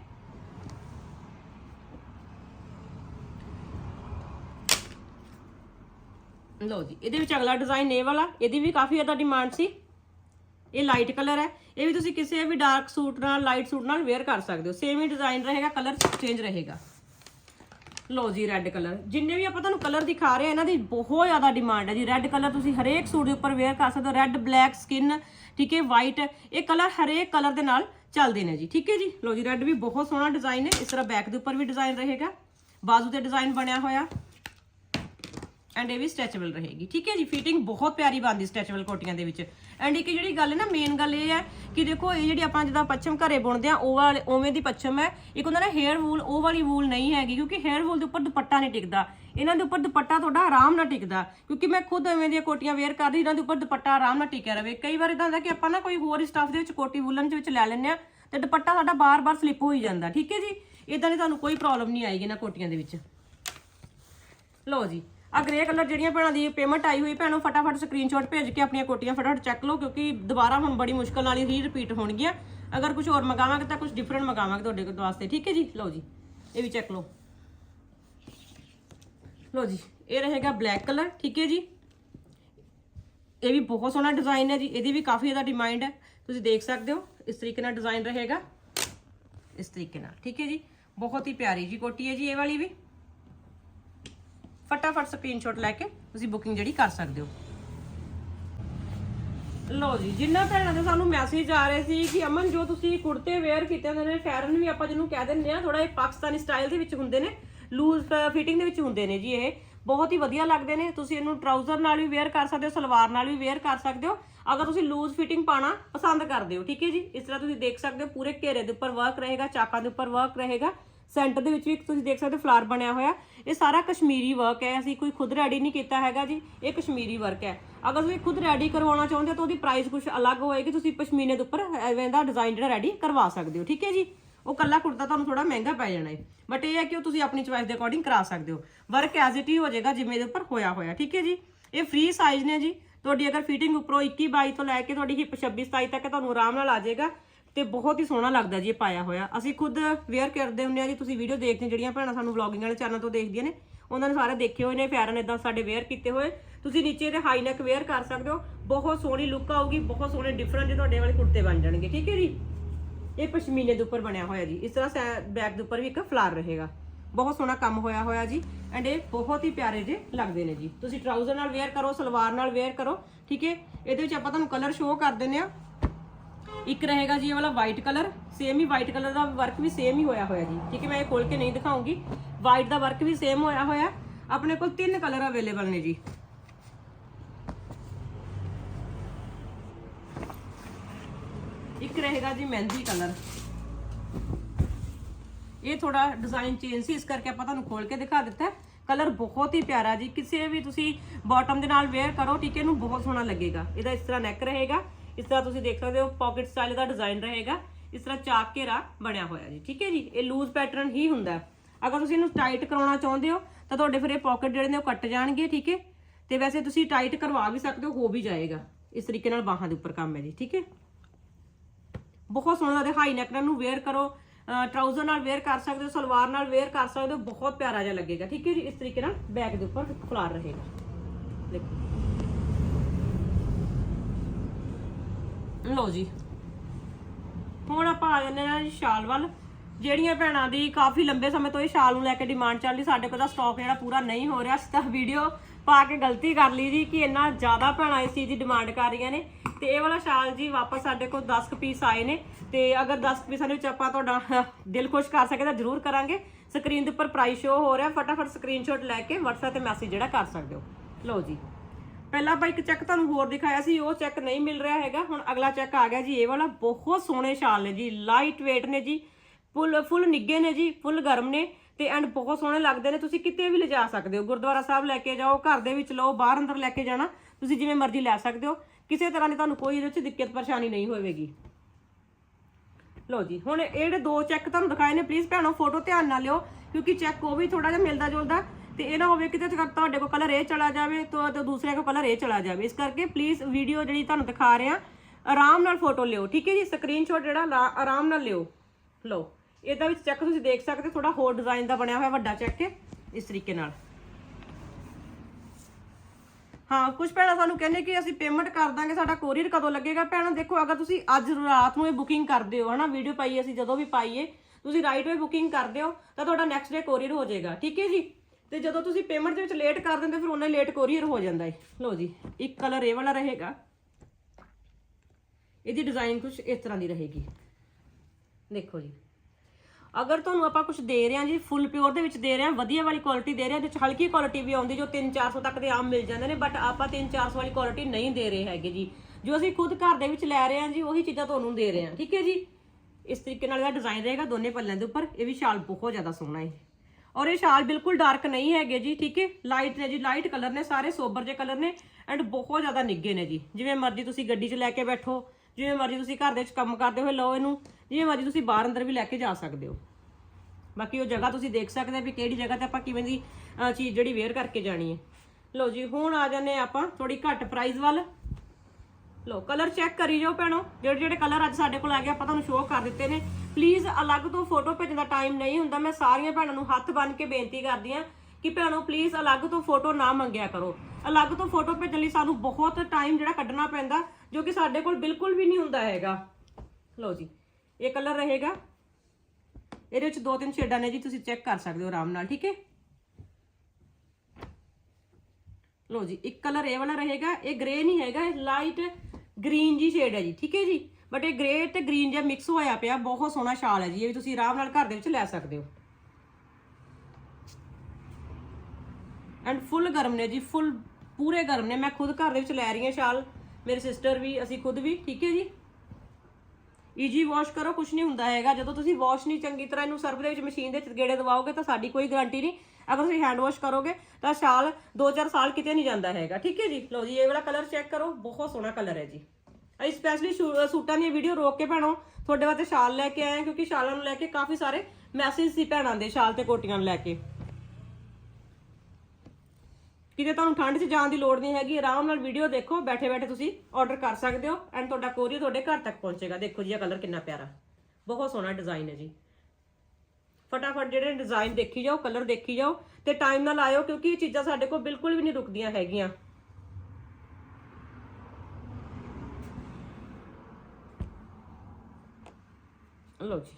ਲਓ ਜੀ ਇਹਦੇ ਵਿੱਚ ਅਗਲਾ ਡਿਜ਼ਾਈਨ ਇਹ ਵਾਲਾ ਇਹਦੀ ਵੀ ਕਾਫੀ ਜ਼ਿਆਦਾ ਡਿਮਾਂਡ ਸੀ ਇਹ ਲਾਈਟ ਕਲਰ ਹੈ। ਇਹ ਵੀ ਤੁਸੀਂ ਕਿਸੇ ਵੀ ਡਾਰਕ ਸੂਟ ਨਾਲ ਲਾਈਟ ਸੂਟ ਨਾਲ ਵੇਅਰ ਕਰ ਸਕਦੇ ਹੋ। ਸੇਮ ਹੀ ਡਿਜ਼ਾਈਨ ਰਹੇਗਾ ਕਲਰ ਚੇਂਜ ਰਹੇਗਾ। ਲਓ ਜੀ ਰੈੱਡ ਕਲਰ ਜਿੰਨੇ ਵੀ ਆਪਾਂ ਤੁਹਾਨੂੰ ਕਲਰ ਦਿਖਾ ਰਹੇ ਆ ਇਹਨਾਂ ਦੀ ਬਹੁਤ ਜ਼ਿਆਦਾ ਡਿਮਾਂਡ ਹੈ ਜੀ। ਰੈੱਡ ਕਲਰ ਤੁਸੀਂ ਹਰੇਕ ਸੂਟ ਦੇ ਉੱਪਰ ਵੇਅਰ ਕਰ ਸਕਦੇ ਹੋ। ਰੈੱਡ ਬਲੈਕ ਸਕਿਨ ਠੀਕ ਹੈ ਵਾਈਟ ਇਹ ਕਲਰ ਹਰੇਕ ਕਲਰ ਦੇ ਨਾਲ ਚੱਲਦੇ ਨੇ ਜੀ। ਠੀਕ ਹੈ ਜੀ? ਲਓ ਜੀ ਰੈੱਡ ਵੀ ਬਹੁਤ ਸੋਹਣਾ ਡਿਜ਼ਾਈਨ ਹੈ। ਇਸ ਤਰ੍ਹਾਂ ਬੈਕ ਦੇ ਉੱਪਰ ਵੀ ਡਿਜ਼ਾਈਨ ਰਹੇਗਾ। ਬਾਜ਼ੂ ਤੇ ਡਿਜ਼ਾਈਨ ਬਣਿਆ ਹੋਇਆ। ਐਂਡ ਇਹ ਵੀ ਸਟ੍ਰੈਚੇਬਲ ਰਹੇਗੀ। ਠੀਕ ਹੈ ਜੀ? ਫਿਟਿੰਗ ਬਹੁਤ ਪਿਆਰੀ ਬਣਦੀ ਸਟ੍ਰੈਚੇਬਲ ਕੋਟੀਆਂ ਦੇ ਵਿੱਚ। ਐਂਡ ਇੱਕ ਜਿਹੜੀ ਗੱਲ ਹੈ ਨਾ ਮੇਨ ਗੱਲ ਇਹ ਹੈ ਕਿ ਦੇਖੋ, ਇਹ ਜਿਹੜੀ ਆਪਾਂ ਜਿੱਦਾਂ ਪੱਛਮ ਘਰੇ ਬੁਣਦੇ ਆ ਉਹ ਵਾਲੇ ਉਵੇਂ ਦੀ ਪੱਛਮ ਹੈ। ਇੱਕ ਹੁੰਦਾ ਨਾ ਹੇਅਰ ਵੂਲ ਉਹ ਵਾਲੀ ਵੂਲ ਨਹੀਂ ਹੈਗੀ, ਕਿਉਂਕਿ ਹੇਅਰ ਵੂਲ ਦੇ ਉੱਪਰ ਦੁਪੱਟਾ ਨਹੀਂ ਟਿਕਦਾ। ਇਹਨਾਂ ਦੇ ਉੱਪਰ ਦੁਪੱਟਾ ਤੁਹਾਡਾ ਆਰਾਮ ਨਾਲ ਟਿਕਦਾ। ਕਿਉਂਕਿ ਮੈਂ ਖੁਦ ਐਵੇਂ ਦੀਆਂ ਕੋਟੀਆਂ ਵੇਅਰ ਕਰਦੀ, ਇਹਨਾਂ ਦੇ ਉੱਪਰ ਦੁਪੱਟਾ ਆਰਾਮ ਨਾਲ ਟਿਕਿਆ ਰਵੇ। ਕਈ ਵਾਰ ਇਦਾਂ ਹੁੰਦਾ ਕਿ ਆਪਾਂ ਨਾ ਕੋਈ ਹੋਰ ਸਟਾਫ ਦੇ ਵਿੱਚ ਕੋਟੀ ਵੂਲਨ ਦੇ ਵਿੱਚ ਲੈ ਲੈਂਦੇ ਆ ਤੇ ਦੁਪੱਟਾ ਸਾਡਾ ਬਾਰ-ਬਾਰ ਸਲਿੱਪ ਹੋਈ ਜਾਂਦਾ। ਠੀਕ ਹੈ ਜੀ? ਇਦਾਂ ਦੀ ਤੁਹਾਨੂੰ ਕੋਈ ਪ੍ਰੋਬਲਮ ਨਹੀਂ ਆਏਗੀ ਨਾ ਕੋਟੀਆਂ ਦੇ ਵਿੱਚ। ਲਓ ਜੀ। ਆ ਗ੍ਰੇ ਕਲਰ ਜਿਹੜੀਆਂ ਭੈਣਾਂ ਦੀ ਪੇਮੈਂਟ ਆਈ ਹੋਈ, ਭੈਣੋ ਫਟਾਫਟ ਸਕਰੀਨਸ਼ਾਟ ਭੇਜ ਕੇ ਆਪਣੀਆਂ ਕੋਟੀਆਂ ਫਟਾਫਟ ਚੈੱਕ ਲਓ, ਕਿਉਂਕਿ ਦੁਬਾਰਾ ਹੁਣ ਬੜੀ ਮੁਸ਼ਕਲ ਨਾਲ ਹੀ ਰੀ ਰਿਪੀਟ ਹੋਣਗੀਆਂ। ਅਗਰ ਕੁਝ ਹੋਰ ਮੰਗਾਵਾਂਗੇ ਤਾਂ ਕੁਝ ਡਿਫਰੈਂਟ ਮੰਗਾਵਾਂਗੇ ਤੁਹਾਡੇ ਕੋਲ ਵਾਸਤੇ, ਠੀਕ ਹੈ ਜੀ? ਲਓ ਜੀ, ਇਹ ਵੀ ਚੈੱਕ ਲਓ। ਲਓ ਜੀ, ਇਹ ਰਹੇਗਾ ਬਲੈਕ ਕਲਰ ਠੀਕ ਹੈ ਜੀ? ਇਹ ਵੀ ਬਹੁਤ ਸੋਹਣਾ ਡਿਜ਼ਾਈਨ ਹੈ ਜੀ, ਇਹਦੀ ਵੀ ਕਾਫੀ ਇਹਦਾ ਡਿਮਾਂਡ ਹੈ। ਤੁਸੀਂ ਦੇਖ ਸਕਦੇ ਹੋ, ਇਸ ਤਰੀਕੇ ਨਾਲ ਡਿਜ਼ਾਈਨ ਰਹੇਗਾ। ਇਸ ਤਰੀਕੇ ਨਾਲ, ਠੀਕ ਹੈ ਜੀ? ਬਹੁਤ ਹੀ ਪਿਆਰੀ ਜੀ ਕੋਟੀ ਹੈ ਜੀ, ਇਹ ਵਾਲੀ ਵੀ। ਫਟਾਫਟ ਸਕਰੀਨਸ਼ਾਟ ਲੈ ਕੇ ਤੁਸੀਂ ਬੁਕਿੰਗ ਜਿਹੜੀ ਕਰ ਸਕਦੇ ਹੋ। ਲਓ ਜੀ ਜਿੰਨਾ ਭੈਣਾਂ ਦੇ ਸਾਨੂੰ ਮੈਸੇਜ ਆ ਰਹੇ ਸੀ ਕਿ ਅਮਨ, ਜੋ ਤੁਸੀਂ ਕੁੜਤੇ ਵੇਅਰ ਕੀਤੇ ਹੁੰਦੇ ਨੇ, ਫੈਰਨ ਵੀ ਆਪਾਂ ਜਿਹਨੂੰ ਕਹਿ ਦਿੰਦੇ ਆ ਥੋੜਾ ਇਹ ਪਾਕਿਸਤਾਨੀ ਸਟਾਈਲ ਦੇ ਵਿੱਚ ਹੁੰਦੇ ਨੇ ਲੂਜ਼ ਫਿਟਿੰਗ ਦੇ ਵਿੱਚ ਹੁੰਦੇ ਨੇ ਜੀ ਇਹ। ਬਹੁਤ ਹੀ ਵਧੀਆ ਲੱਗਦੇ ਨੇ, ਤੁਸੀਂ ਇਹਨੂੰ ਟਰਾਊਜ਼ਰ ਨਾਲ ਵੀ ਵੇਅਰ ਕਰ ਸਕਦੇ ਹੋ, ਸਲਵਾਰ ਨਾਲ ਵੀ ਵੇਅਰ ਕਰ ਸਕਦੇ ਹੋ। ਅਗਰ ਤੁਸੀਂ ਲੂਜ਼ ਫਿਟਿੰਗ ਪਾਣਾ ਪਸੰਦ ਕਰਦੇ ਹੋ, ਠੀਕ ਹੈ ਜੀ? ਇਸ ਤਰ੍ਹਾਂ ਤੁਸੀਂ ਦੇਖ ਸਕਦੇ ਹੋ, ਪੂਰੇ ਘੇਰੇ ਦੇ ਉੱਪਰ ਵਰਕ ਰਹੇਗਾ, ਚਾਕਾਂ ਦੇ ਉੱਪਰ ਵਰਕ ਰਹੇਗਾ। ਸੈਂਟਰ ਦੇ ਵਿੱਚ ਵੀ ਤੁਸੀਂ ਦੇਖ ਸਕਦੇ ਹੋ ਫਲਾਰ ਬਣਿਆ ਹੋਇਆ। ਇਹ ਸਾਰਾ ਕਸ਼ਮੀਰੀ ਵਰਕ ਹੈ। ਅਸੀਂ ਕੋਈ ਖੁਦ ਰੈਡੀ ਨਹੀਂ ਕੀਤਾ ਹੈਗਾ ਜੀ। ਇਹ ਕਸ਼ਮੀਰੀ ਵਰਕ ਹੈ। ਅਗਰ ਤੁਸੀਂ ਖੁਦ ਰੈਡੀ ਕਰਵਾਉਣਾ ਚਾਹੁੰਦੇ ਹੋ ਤਾਂ ਉਹਦੀ ਪ੍ਰਾਈਸ ਕੁਝ ਅਲੱਗ ਹੋਏਗੀ। ਤੁਸੀਂ ਪਸ਼ਮੀਨੇ ਦੇ ਉੱਪਰ ਐਵੇਂ ਦਾ ਡਿਜ਼ਾਈਨ ਜਿਹੜਾ ਰੈਡੀ ਕਰਵਾ ਸਕਦੇ ਹੋ। ਠੀਕ ਹੈ ਜੀ? ਉਹ ਕੱਲਾ ਕੁੜਤਾ ਤੁਹਾਨੂੰ ਥੋੜਾ ਮਹਿੰਗਾ ਪੈ ਜਾਣਾ ਹੈ। ਬਟ ਇਹ ਹੈ ਕਿ ਉਹ ਤੁਸੀਂ ਆਪਣੀ ਚੁਆਇਸ ਦੇ ਅਕੋਰਡਿੰਗ ਕਰਾ ਸਕਦੇ ਹੋ। ਵਰਕ ਐਜ਼ ਇਟ ਹੀ ਹੋ ਜਾਏਗਾ ਜਿਵੇਂ ਦੇ ਉੱਪਰ ਹੋਇਆ ਹੋਇਆ। ਠੀਕ ਹੈ ਜੀ? ਇਹ ਫ੍ਰੀ ਸਾਈਜ਼ ਨੇ ਜੀ। ਤੁਹਾਡੀ ਅਗਰ ਫਿਟਿੰਗ ਉੱਪਰੋਂ 21 22 ਤੋਂ ਲੈ ਕੇ ਤੁਹਾਡੀ ਹਿੱਪ 26 27 ਤੱਕ ਤੁਹਾਨੂੰ ਆਰਾਮ ਨਾਲ ਆ ਜਾਏਗਾ। ਤੇ ਬਹੁਤ ਹੀ ਸੋਹਣਾ ਲੱਗਦਾ ਜੀ ਇਹ ਪਾਇਆ ਹੋਇਆ। ਅਸੀਂ ਖੁਦ ਵੇਅਰ ਕਰਦੇ ਹੁੰਦੇ ਆ ਜੀ, ਤੁਸੀਂ ਵੀਡੀਓ ਦੇਖਦੇ ਹੋ, ਜਿਹੜੀਆਂ ਭੈਣਾਂ ਸਾਨੂੰ ਵਲੌਗਿੰਗ ਵਾਲੇ ਚੈਨਲ ਤੋਂ ਦੇਖਦੀਆਂ ਨੇ, ਉਹਨਾਂ ਨੇ ਸਾਰੇ ਦੇਖੇ ਹੋਏ ਨੇ ਫੈਰਨ ਇਦਾਂ ਸਾਡੇ ਵੇਅਰ ਕੀਤੇ ਹੋਏ। ਤੁਸੀਂ ਨੀਚੇ ਦੇ ਹਾਈ ਨੈਕ ਵੇਅਰ ਕਰ ਸਕਦੇ ਹੋ, ਬਹੁਤ ਸੋਹਣੀ ਲੁੱਕ ਆਊਗੀ, ਬਹੁਤ ਸੋਹਣੇ ਡਿਫਰੈਂਟ ਜਿਹੇ ਤੁਹਾਡੇ ਵਾਲੇ ਕੁੜਤੇ ਬਣ ਜਾਣਗੇ, ਠੀਕ ਹੈ ਜੀ? ਇਹ ਪਸ਼ਮੀਨੇ ਦੇ ਉੱਪਰ ਬਣਿਆ ਹੋਇਆ ਜੀ। ਇਸ ਤਰ੍ਹਾਂ ਬੈਕ ਦੇ ਉੱਪਰ ਵੀ ਇੱਕ ਫਲਾਰ ਰਹੇਗਾ। ਬਹੁਤ ਸੋਹਣਾ ਕੰਮ ਹੋਇਆ ਹੋਇਆ ਜੀ ਐਂਡ ਇਹ ਬਹੁਤ ਹੀ ਪਿਆਰੇ ਜੇ ਲੱਗਦੇ ਨੇ ਜੀ। ਤੁਸੀਂ ਟਰਾਊਜ਼ਰ ਨਾਲ ਵੇਅਰ ਕਰੋ, ਸਲਵਾਰ ਨਾਲ ਵੇਅਰ ਕਰੋ, ਠੀਕ ਹੈ? ਇਹਦੇ ਵਿੱਚ ਆਪਾਂ ਤੁਹਾਨੂੰ ਕਲਰ ਸ਼ੋਅ ਕਰ ਦਿੰਨੇ ਆ ਇੱਕ ਰਹੇਗਾ ਜੀ ਇਹ ਵਾਲਾ ਵਾਈਟ ਕਲਰ ਸੇਮ ਹੀ ਵਾਈਟ ਕਲਰ ਦਾ ਵਰਕ ਵੀ ਸੇਮ ਹੀ ਹੋਇਆ ਹੋਇਆ ਜੀ। ਠੀਕ ਹੈ, ਮੈਂ ਇਹ ਖੋਲ ਕੇ ਨਹੀਂ ਦਿਖਾਉਂਗੀ। ਵਾਈਟ ਦਾ ਵਰਕ ਵੀ ਸੇਮ ਹੋਇਆ ਹੋਇਆ। ਆਪਣੇ ਕੋਲ ਤਿੰਨ ਕਲਰ ਅਵੇਲੇਬਲ ਨੇ ਜੀ। ਇੱਕ ਰਹੇਗਾ ਜੀ ਮਹਿੰਦੀ ਕਲਰ ਇਹ ਥੋੜਾ ਡਿਜ਼ਾਈਨ ਚੇਂਜ ਸੀ, ਇਸ ਕਰਕੇ ਆਪਾਂ ਤੁਹਾਨੂੰ ਖੋਲ ਕੇ ਦਿਖਾ ਦਿੱਤਾ ਕਲਰ ਬਹੁਤ ਹੀ ਪਿਆਰਾ ਜੀ। ਕਿਸੇ ਵੀ ਤੁਸੀਂ ਬਾਟਮ ਦੇ ਨਾਲ ਵੇਅਰ ਕਰੋ, ਠੀਕ ਹੈ, ਇਹਨੂੰ ਬਹੁਤ ਸੋਹਣਾ ਲੱਗੇਗਾ। ਇਹਦਾ ਇਸ ਤਰ੍ਹਾਂ ਨੈਕ ਰਹੇਗਾ। ਇਸ ਤਰ੍ਹਾਂ ਤੁਸੀਂ ਦੇਖ ਸਕਦੇ ਹੋ ਪਾਕਟ ਸਟਾਈਲ ਦਾ ਡਿਜ਼ਾਈਨ ਰਹੇਗਾ। ਇਸ ਤਰ੍ਹਾਂ ਚਾਕ ਘੇਰਾ ਬਣਿਆ ਹੋਇਆ ਜੀ, ਠੀਕ ਹੈ ਜੀ? ਇਹ ਲੂਜ਼ ਪੈਟਰਨ ਹੀ ਹੁੰਦਾ ਅਗਰ ਤੁਸੀਂ ਇਹਨੂੰ ਟਾਈਟ ਕਰਾਉਣਾ ਚਾਹੁੰਦੇ ਹੋ, ਤਾਂ ਤੁਹਾਡੇ ਫਿਰ ਇਹ ਪਾਕਟ ਜਿਹੜੇ ਨੇ ਉਹ ਕੱਟ ਜਾਣਗੇ, ਠੀਕ ਹੈ? ਤੇ ਵੈਸੇ ਤੁਸੀਂ ਟਾਈਟ ਕਰਵਾ ਵੀ ਸਕਦੇ ਹੋ ਹੋ ਵੀ ਜਾਏਗਾ। ਇਸ ਤਰੀਕੇ ਨਾਲ ਬਾਹਾਂ ਦੇ ਉੱਪਰ ਕੰਮ ਹੈ ਜੀ, ਠੀਕ ਹੈ? ਬਹੁਤ ਸੋਹਣਾ ਲੱਗਦਾ ਹਾਈ ਨੈਕ ਨਾਲ ਨੂੰ ਵੇਅਰ ਕਰੋ ਟਰਾਊਜ਼ਰ ਨਾਲ ਵੇਅਰ ਕਰ ਸਕਦੇ ਹੋ, ਸਲਵਾਰ ਨਾਲ ਵੇਅਰ ਕਰ ਸਕਦੇ ਹੋ, ਬਹੁਤ ਪਿਆਰਾ ਜਿਹਾ ਲੱਗੇਗਾ, ਠੀਕ ਹੈ ਜੀ? ਇਸ ਤਰੀਕੇ ਨਾਲ ਬੈਕ ਦੇ ਉੱਪਰ ਫਲਾਰ ਰਹੇਗਾ। ਦੇਖੋ। ਲਓ ਜੀ। ਹੁਣ ਆਪਾਂ ਆ ਜਾਂਦੇ ਹਾਂ ਸ਼ਾਲ ਵੱਲ। ਜਿਹੜੀਆਂ ਭੈਣਾਂ ਦੀ ਕਾਫੀ ਲੰਬੇ ਸਮੇਂ ਤੋਂ ਇਹ ਸ਼ਾਲ ਨੂੰ ਲੈ ਕੇ ਡਿਮਾਂਡ ਚੱਲ ਰਹੀ, ਸਾਡੇ ਕੋਲ ਤਾਂ ਸਟਾਕ ਜਿਹੜਾ ਪੂਰਾ ਨਹੀਂ ਹੋ ਰਿਹਾ। ਅਸੀਂ ਤਾਂ ਵੀਡੀਓ ਪਾ ਕੇ ਗਲਤੀ ਕਰ ਲਈ ਜੀ ਕਿ ਇੰਨਾ ਜ਼ਿਆਦਾ ਭੈਣਾਂ ਇਸ ਚੀਜ਼ ਦੀ ਡਿਮਾਂਡ ਕਰ ਰਹੀਆਂ ਨੇ। ਤੇ ਇਹ ਵਾਲਾ ਸ਼ਾਲ ਜੀ ਵਾਪਸ ਸਾਡੇ ਕੋਲ 10 ਕੁ ਪੀਸ ਆਏ ਨੇ। ਤੇ ਅਗਰ 10 ਪੀਸਾਂ ਦੇ ਵਿੱਚ ਆਪਾਂ ਤੁਹਾਡਾ ਦਿਲ ਖੁਸ਼ ਕਰ ਸਕੇ ਤਾਂ ਜ਼ਰੂਰ ਕਰਾਂਗੇ। ਸਕਰੀਨ ਦੇ ਉੱਪਰ ਪ੍ਰਾਈਸ ਸ਼ੋ ਹੋ ਰਿਹਾ। ਫਟਾਫਟ ਸਕਰੀਨਸ਼ਾਟ ਲੈ ਕੇ WhatsApp ਤੇ ਮੈਸੇਜ ਜਿਹੜਾ ਕਰ ਸਕਦੇ ਹੋ। ਲਓ ਜੀ। ਪਹਿਲਾਂ ਆਪਾਂ ਇੱਕ ਚੈੱਕ ਤੁਹਾਨੂੰ ਹੋਰ ਦਿਖਾਇਆ ਸੀ, ਉਹ ਚੈੱਕ ਨਹੀਂ ਮਿਲ ਰਿਹਾ ਹੈਗਾ। ਹੁਣ ਅਗਲਾ ਚੈੱਕ ਆ ਗਿਆ ਜੀ, ਇਹ ਵਾਲਾ ਬਹੁਤ ਸੋਹਣੇ ਸ਼ਾਲ ਨੇ ਜੀ ਲਾਈਟ weight ਨੇ ਜੀ, ਫੁੱਲ ਫੁੱਲ ਨਿੱਗੇ ਨੇ ਜੀ, ਫੁੱਲ ਗਰਮ ਨੇ ਤੇ ਐਂਡ ਬਹੁਤ ਸੋਹਣੇ ਲੱਗਦੇ ਨੇ। ਤੁਸੀਂ ਕਿਤੇ ਵੀ ਲਿਜਾ ਸਕਦੇ ਹੋ, ਗੁਰਦੁਆਰਾ ਸਾਹਿਬ ਲੈ ਕੇ ਜਾਓ, ਘਰ ਦੇ ਵਿੱਚ ਲਓ, ਬਾਹਰ ਅੰਦਰ ਲੈ ਕੇ ਜਾਣਾ, ਤੁਸੀਂ ਜਿਵੇਂ ਮਰਜ਼ੀ ਲੈ ਸਕਦੇ ਹੋ। ਕਿਸੇ ਤਰ੍ਹਾਂ ਦੀ ਤੁਹਾਨੂੰ ਕੋਈ ਇਹਦੇ ਵਿੱਚ ਦਿੱਕਤ, ਪਰੇਸ਼ਾਨੀ ਨਹੀਂ ਹੋਵੇਗੀ। ਲਓ ਜੀ, ਹੁਣ ਇਹ ਜਿਹੜੇ ਦੋ ਚੈੱਕ ਤੁਹਾਨੂੰ ਦਿਖਾਏ ਨੇ। ਪਲੀਜ਼ ਭੈਣੋ ਫੋਟੋ ਧਿਆਨ ਨਾਲ ਲਿਓ, ਕਿਉਂਕਿ ਚੈੱਕ ਉਹ ਵੀ ਥੋੜਾ ਜਿਹਾ ਮਿਲਦਾ ਜੁਲਦਾ ਤੇ ਇਹ ਨਾ ਹੋਵੇ ਕਿਤੇ ਤੱਕ ਤੁਹਾਡੇ ਕੋਲ ਕਲਰ ਇਹ ਚਲਾ ਜਾਵੇ ਤਾਂ ਤੇ ਦੂਸਰੇ ਕੋਲ ਕਲਰ ਇਹ ਚਲਾ ਜਾਵੇ। ਇਸ ਕਰਕੇ ਪਲੀਜ਼ ਵੀਡੀਓ ਜਿਹੜੀ ਤੁਹਾਨੂੰ ਦਿਖਾ ਰਹੇ ਆ ਆਰਾਮ ਨਾਲ ਫੋਟੋ ਲਿਓ, ਠੀਕ ਹੈ ਜੀ? ਸਕਰੀਨਸ਼ਾਟ ਜਿਹੜਾ ਆਰਾਮ ਨਾਲ ਲਿਓ। ਲਓ, ਇਹਦਾ ਵਿੱਚ ਚੈੱਕ ਤੁਸੀਂ ਦੇਖ ਸਕਦੇ ਥੋੜਾ ਹੋਰ ਡਿਜ਼ਾਈਨ ਦਾ ਬਣਿਆ ਹੋਇਆ ਵੱਡਾ ਚੈੱਕ ਇਸ ਤਰੀਕੇ ਨਾਲ। ਹਾਂ ਕੁਝ ਭੈਣਾਂ ਸਾਨੂੰ ਕਹਿੰਦੇ ਕਿ ਅਸੀਂ ਪੇਮੈਂਟ ਕਰ ਦਾਂਗੇ, ਸਾਡਾ ਕੋਰੀਅਰ ਕਦੋਂ ਲੱਗੇਗਾ? ਭੈਣਾਂ, ਦੇਖੋ, ਅਗਰ ਤੁਸੀਂ ਅੱਜ ਰਾਤ ਨੂੰ ਇਹ ਬੁਕਿੰਗ ਕਰਦੇ ਹੋ, ਹਨਾ ਵੀਡੀਓ ਪਾਈ ਅਸੀਂ ਜਦੋਂ ਵੀ ਪਾਈਏ, ਤੁਸੀਂ ਰਾਈਟ ਵੇ ਬੁਕਿੰਗ ਕਰਦੇ ਹੋ, ਤਾਂ ਤੁਹਾਡਾ ਨੈਕਸਟ ਡੇ ਕੋਰੀਅਰ ਹੋ ਜਾਏਗਾ, ਠੀਕ ਹੈ ਜੀ? ਤੇ ਜਦੋਂ ਤੁਸੀਂ ਪੇਮੈਂਟ ਦੇ ਵਿੱਚ ਲੇਟ ਕਰ ਦਿੰਦੇ, ਫਿਰ ਉਹਨਾਂ ਲੇਟ ਕੋਰੀਅਰ ਹੋ ਜਾਂਦਾ ਹੈ ਲਓ ਜੀ, ਇੱਕ ਕਲਰ ਇਹ ਵਾਲਾ ਰਹੇਗਾ। ਇਹਦੀ ਡਿਜ਼ਾਈਨ ਕੁਝ ਇਸ ਤਰ੍ਹਾਂ ਦੀ ਰਹੇਗੀ। ਦੇਖੋ ਜੀ, ਅਗਰ ਤੁਹਾਨੂੰ ਆਪਾਂ ਕੁਝ ਦੇ ਰਹੇ ਹਾਂ ਜੀ ਫੁੱਲ ਪਿਓਰ ਦੇ ਵਿੱਚ ਦੇ ਰਹੇ ਹਾਂ, ਵਧੀਆ ਵਾਲੀ ਕੁਆਲਿਟੀ ਦੇ ਰਹੇ ਹਾਂ ਜਿਹਦੇ ਚ ਹਲਕੀ ਕੁਆਲਿਟੀ ਵੀ ਆਉਂਦੀ, ਜੋ 3-400 ਤੱਕ ਦੇ ਆਮ ਮਿਲ ਜਾਂਦੇ ਨੇ ਬਟ ਆਪਾਂ 3-400 ਵਾਲੀ ਕੁਆਲਿਟੀ ਨਹੀਂ ਦੇ ਰਹੇ ਹੈਗੇ ਜੀ। ਜੋ ਅਸੀਂ ਖੁਦ ਘਰ ਦੇ ਵਿੱਚ ਲੈ ਰਹੇ ਹਾਂ ਜੀ, ਉਹੀ ਚੀਜ਼ਾਂ ਤੁਹਾਨੂੰ ਦੇ ਰਹੇ ਹਾਂ, ਠੀਕ ਹੈ ਜੀ? ਇਸ ਤਰੀਕੇ ਨਾਲ ਇਹਦਾ ਡਿਜ਼ਾਈਨ ਰਹੇਗਾ ਦੋਨੇ ਪੱਲਿਆਂ ਦੇ ਉੱਪਰ, ਇਹ ਵੀ ਸ਼ਾਲ ਬਹੁਤ ਜ਼ਿਆਦਾ ਸੋਹਣਾ ਹੈ ਔਰ ਇਹ ਸ਼ਾਲ ਬਿਲਕੁਲ ਡਾਰਕ ਨਹੀਂ ਹੈਗੇ ਜੀ, ਠੀਕ ਹੈ? ਲਾਈਟ ਨੇ ਜੀ ਲਾਈਟ ਕਲਰ ਨੇ, ਸਾਰੇ ਸੋਬਰ ਜੇ ਕਲਰ ਨੇ ਐਂਡ ਬਹੁਤ ਜ਼ਿਆਦਾ ਨਿੱਗੇ ਨੇ ਜੀ। ਜਿਵੇਂ ਮਰਜ਼ੀ ਤੁਸੀਂ ਗੱਡੀ 'ਚ ਲੈ ਕੇ ਬੈਠੋ, ਜਿਵੇਂ ਮਰਜ਼ੀ ਤੁਸੀਂ ਘਰ ਦੇ ਵਿੱਚ ਕੰਮ ਕਰਦੇ ਹੋਏ ਲਓ ਇਹਨੂੰ, ਜਿਵੇਂ ਮਰਜ਼ੀ ਤੁਸੀਂ ਬਾਹਰ ਅੰਦਰ ਵੀ ਲੈ ਕੇ ਜਾ ਸਕਦੇ ਹੋ। ਬਾਕੀ ਉਹ ਜਗ੍ਹਾ ਤੁਸੀਂ ਦੇਖ ਸਕਦੇ ਹੋ ਵੀ ਕਿਹੜੀ ਜਗ੍ਹਾ ਤੇ ਆਪਾਂ ਕਿਵੇਂ ਦੀ ਚੀਜ਼ ਜਿਹੜੀ ਵੇਅਰ ਕਰਕੇ ਜਾਣੀ ਹੈ। ਲਓ ਜੀ, ਹੁਣ ਆ ਜਾਂਦੇ ਆਪਾਂ ਥੋੜੀ ਘੱਟ ਪ੍ਰਾਈਸ ਵੱਲ। ਲੋ ਕਲਰ ਚੈੱਕ ਕਰੀ ਜਾਓ ਭੈਣੋ। ਜਿਹੜੇ ਜਿਹੜੇ ਕਲਰ ਅੱਜ ਸਾਡੇ ਕੋਲ ਆ ਗਏ, ਆਪਾਂ ਤੁਹਾਨੂੰ ਸ਼ੋਅ ਕਰ ਦਿੱਤੇ ਨੇ। ਪਲੀਜ਼ ਅਲੱਗ ਤੋਂ ਫੋਟੋ ਭੇਜਣ ਦਾ ਟਾਈਮ ਨਹੀਂ ਹੁੰਦਾ। ਮੈਂ ਸਾਰੀਆਂ ਭੈਣਾਂ ਨੂੰ ਹੱਥ ਬੰਨ ਕੇ ਬੇਨਤੀ ਕਰਦੀ ਆ ਕਿ ਭੈਣੋ ਪਲੀਜ਼ ਅਲੱਗ ਤੋਂ ਫੋਟੋ ਨਾ ਮੰਗਿਆ ਕਰੋ। ਅਲੱਗ ਤੋਂ ਫੋਟੋ ਭੇਜਣ ਲਈ ਸਾਨੂੰ ਬਹੁਤ ਟਾਈਮ ਜਿਹੜਾ ਕੱਢਣਾ ਪੈਂਦਾ, ਜੋ ਕਿ ਸਾਡੇ ਕੋਲ ਬਿਲਕੁਲ ਵੀ ਨਹੀਂ ਹੁੰਦਾ ਹੈਗਾ। ਲਓ ਜੀ, ਇਹ ਕਲਰ ਰਹੇਗਾ। ਇਹਦੇ ਵਿੱਚ ਦੋ ਤਿੰਨ ਸ਼ੇਡਾਂ ਨੇ ਜੀ, ਤੁਸੀਂ ਚੈੱਕ ਕਰ ਸਕਦੇ ਹੋ ਆਰਾਮ ਨਾਲ, ਠੀਕ ਹੈ? ਲੋ ਜੀ, ਇੱਕ ਕਲਰ ਇਹ ਵਾਲਾ ਰਹੇਗਾ, ਇਹ ਗ੍ਰੇ ਨਹੀਂ ਹੈਗਾ, ਇਹ ਲਾਈਟ ਗ੍ਰੀਨ ਜੀ ਸ਼ੇਡ ਹੈ ਜੀ, ਠੀਕ ਹੈ ਜੀ? ਬਟ ਇਹ ਗ੍ਰੇ ਤੇ ਗ੍ਰੀਨ ਜਿਹਾ ਮਿਕਸ ਹੋਇਆ ਪਿਆ, ਬਹੁਤ ਸੋਹਣਾ ਸ਼ਾਲ ਹੈ ਜੀ, ਇਹ ਵੀ ਤੁਸੀਂ ਆਰਾਮ ਨਾਲ ਘਰ ਦੇ ਵਿੱਚ ਲੈ ਸਕਦੇ ਹੋ। ਐਂਡ ਫੁੱਲ ਗਰਮ ਨੇ ਜੀ ਫੁੱਲ ਪੂਰੇ ਗਰਮ ਨੇ, ਮੈਂ ਖੁਦ ਘਰ ਦੇ ਵਿੱਚ ਲੈ ਰਹੀ ਹਾਂ ਸ਼ਾਲ ਮੇਰੇ ਸਿਸਟਰ ਵੀ, ਅਸੀਂ ਖੁਦ ਵੀ, ਠੀਕ ਹੈ ਜੀ? ਈਜੀ ਵਾਸ਼ ਕਰੋ ਕੁਝ ਨਹੀਂ ਹੁੰਦਾ ਹੈਗਾ, ਜਦੋਂ ਤੁਸੀਂ ਵਾਸ਼ ਨਹੀਂ ਚੰਗੀ ਤਰ੍ਹਾਂ ਇਹਨੂੰ ਸਰਫ ਦੇ ਵਿੱਚ ਮਸ਼ੀਨ ਦੇ ਵਿੱਚ ਗੇੜੇ ਦਵਾਓਗੇ ਤਾਂ ਸਾਡੀ ਕੋਈ ਗਾਰੰਟੀ ਨਹੀਂ। ਅਗਰ ਤੁਸੀਂ ਹੈਂਡ ਵਾਸ਼ ਕਰੋਗੇ ਤਾਂ ਸ਼ਾਲ 2-4 ਸਾਲ ਕਿਤੇ ਨਹੀਂ ਜਾਂਦਾ ਹੈਗਾ, ਠੀਕ ਹੈ ਜੀ? ਲਓ ਜੀ, ਇਹ ਵਾਲਾ ਕਲਰ ਚੈੱਕ ਕਰੋ, ਬਹੁਤ ਸੋਹਣਾ ਕਲਰ ਹੈ ਜੀ। ਅਸੀਂ ਸਪੈਸ਼ਲੀ ਸੂਟਾਂ ਦੀ ਵੀਡੀਓ ਰੋਕ ਕੇ ਭੈਣੋ, ਤੁਹਾਡੇ ਵਾਸਤੇ ਸ਼ਾਲ ਲੈ ਕੇ ਆਏ ਕਿਉਂਕਿ ਸ਼ਾਲਾਂ ਨੂੰ ਲੈ ਕੇ ਕਾਫੀ ਸਾਰੇ ਮੈਸੇਜ ਸੀ ਭੈਣਾਂ ਦੇ ਸ਼ਾਲ ਤੇ ਕੋਟੀਆਂ ਨੂੰ ਲੈ ਕੇ। ਕਿਤੇ ਤੁਹਾਨੂੰ ਠੰਡ 'ਚ ਜਾਣ ਦੀ ਲੋੜ ਨਹੀਂ ਹੈਗੀ, ਆਰਾਮ ਨਾਲ ਵੀਡੀਓ ਦੇਖੋ ਬੈਠੇ ਬੈਠੇ ਤੁਸੀਂ ਆਰਡਰ ਕਰ ਸਕਦੇ ਹੋ ਐਂਡ ਤੁਹਾਡਾ ਕੋਰੀਅਰ ਤੁਹਾਡੇ ਘਰ ਤੱਕ ਪਹੁੰਚੇਗਾ। ਦੇਖੋ ਜੀ, ਇਹ ਕਲਰ ਕਿੰਨਾ ਪਿਆਰਾ। ਬਹੁਤ ਸੋਹਣਾ ਡਿਜ਼ਾਈਨ ਹੈ ਜੀ। ਫਟਾਫਟ ਜਿਹੜੇ ਡਿਜ਼ਾਈਨ ਦੇਖੀ ਜਾਓ ਕਲਰ ਦੇਖੀ ਜਾਓ ਤੇ ਟਾਈਮ ਨਾਲ ਆਇਓ ਕਿਉਂਕਿ ਇਹ ਚੀਜ਼ਾਂ ਸਾਡੇ ਕੋਲ ਬਿਲਕੁਲ ਵੀ ਨਹੀਂ ਰੁਕਦੀਆਂ ਹੈਗੀਆਂ। ਲਓ ਜੀ।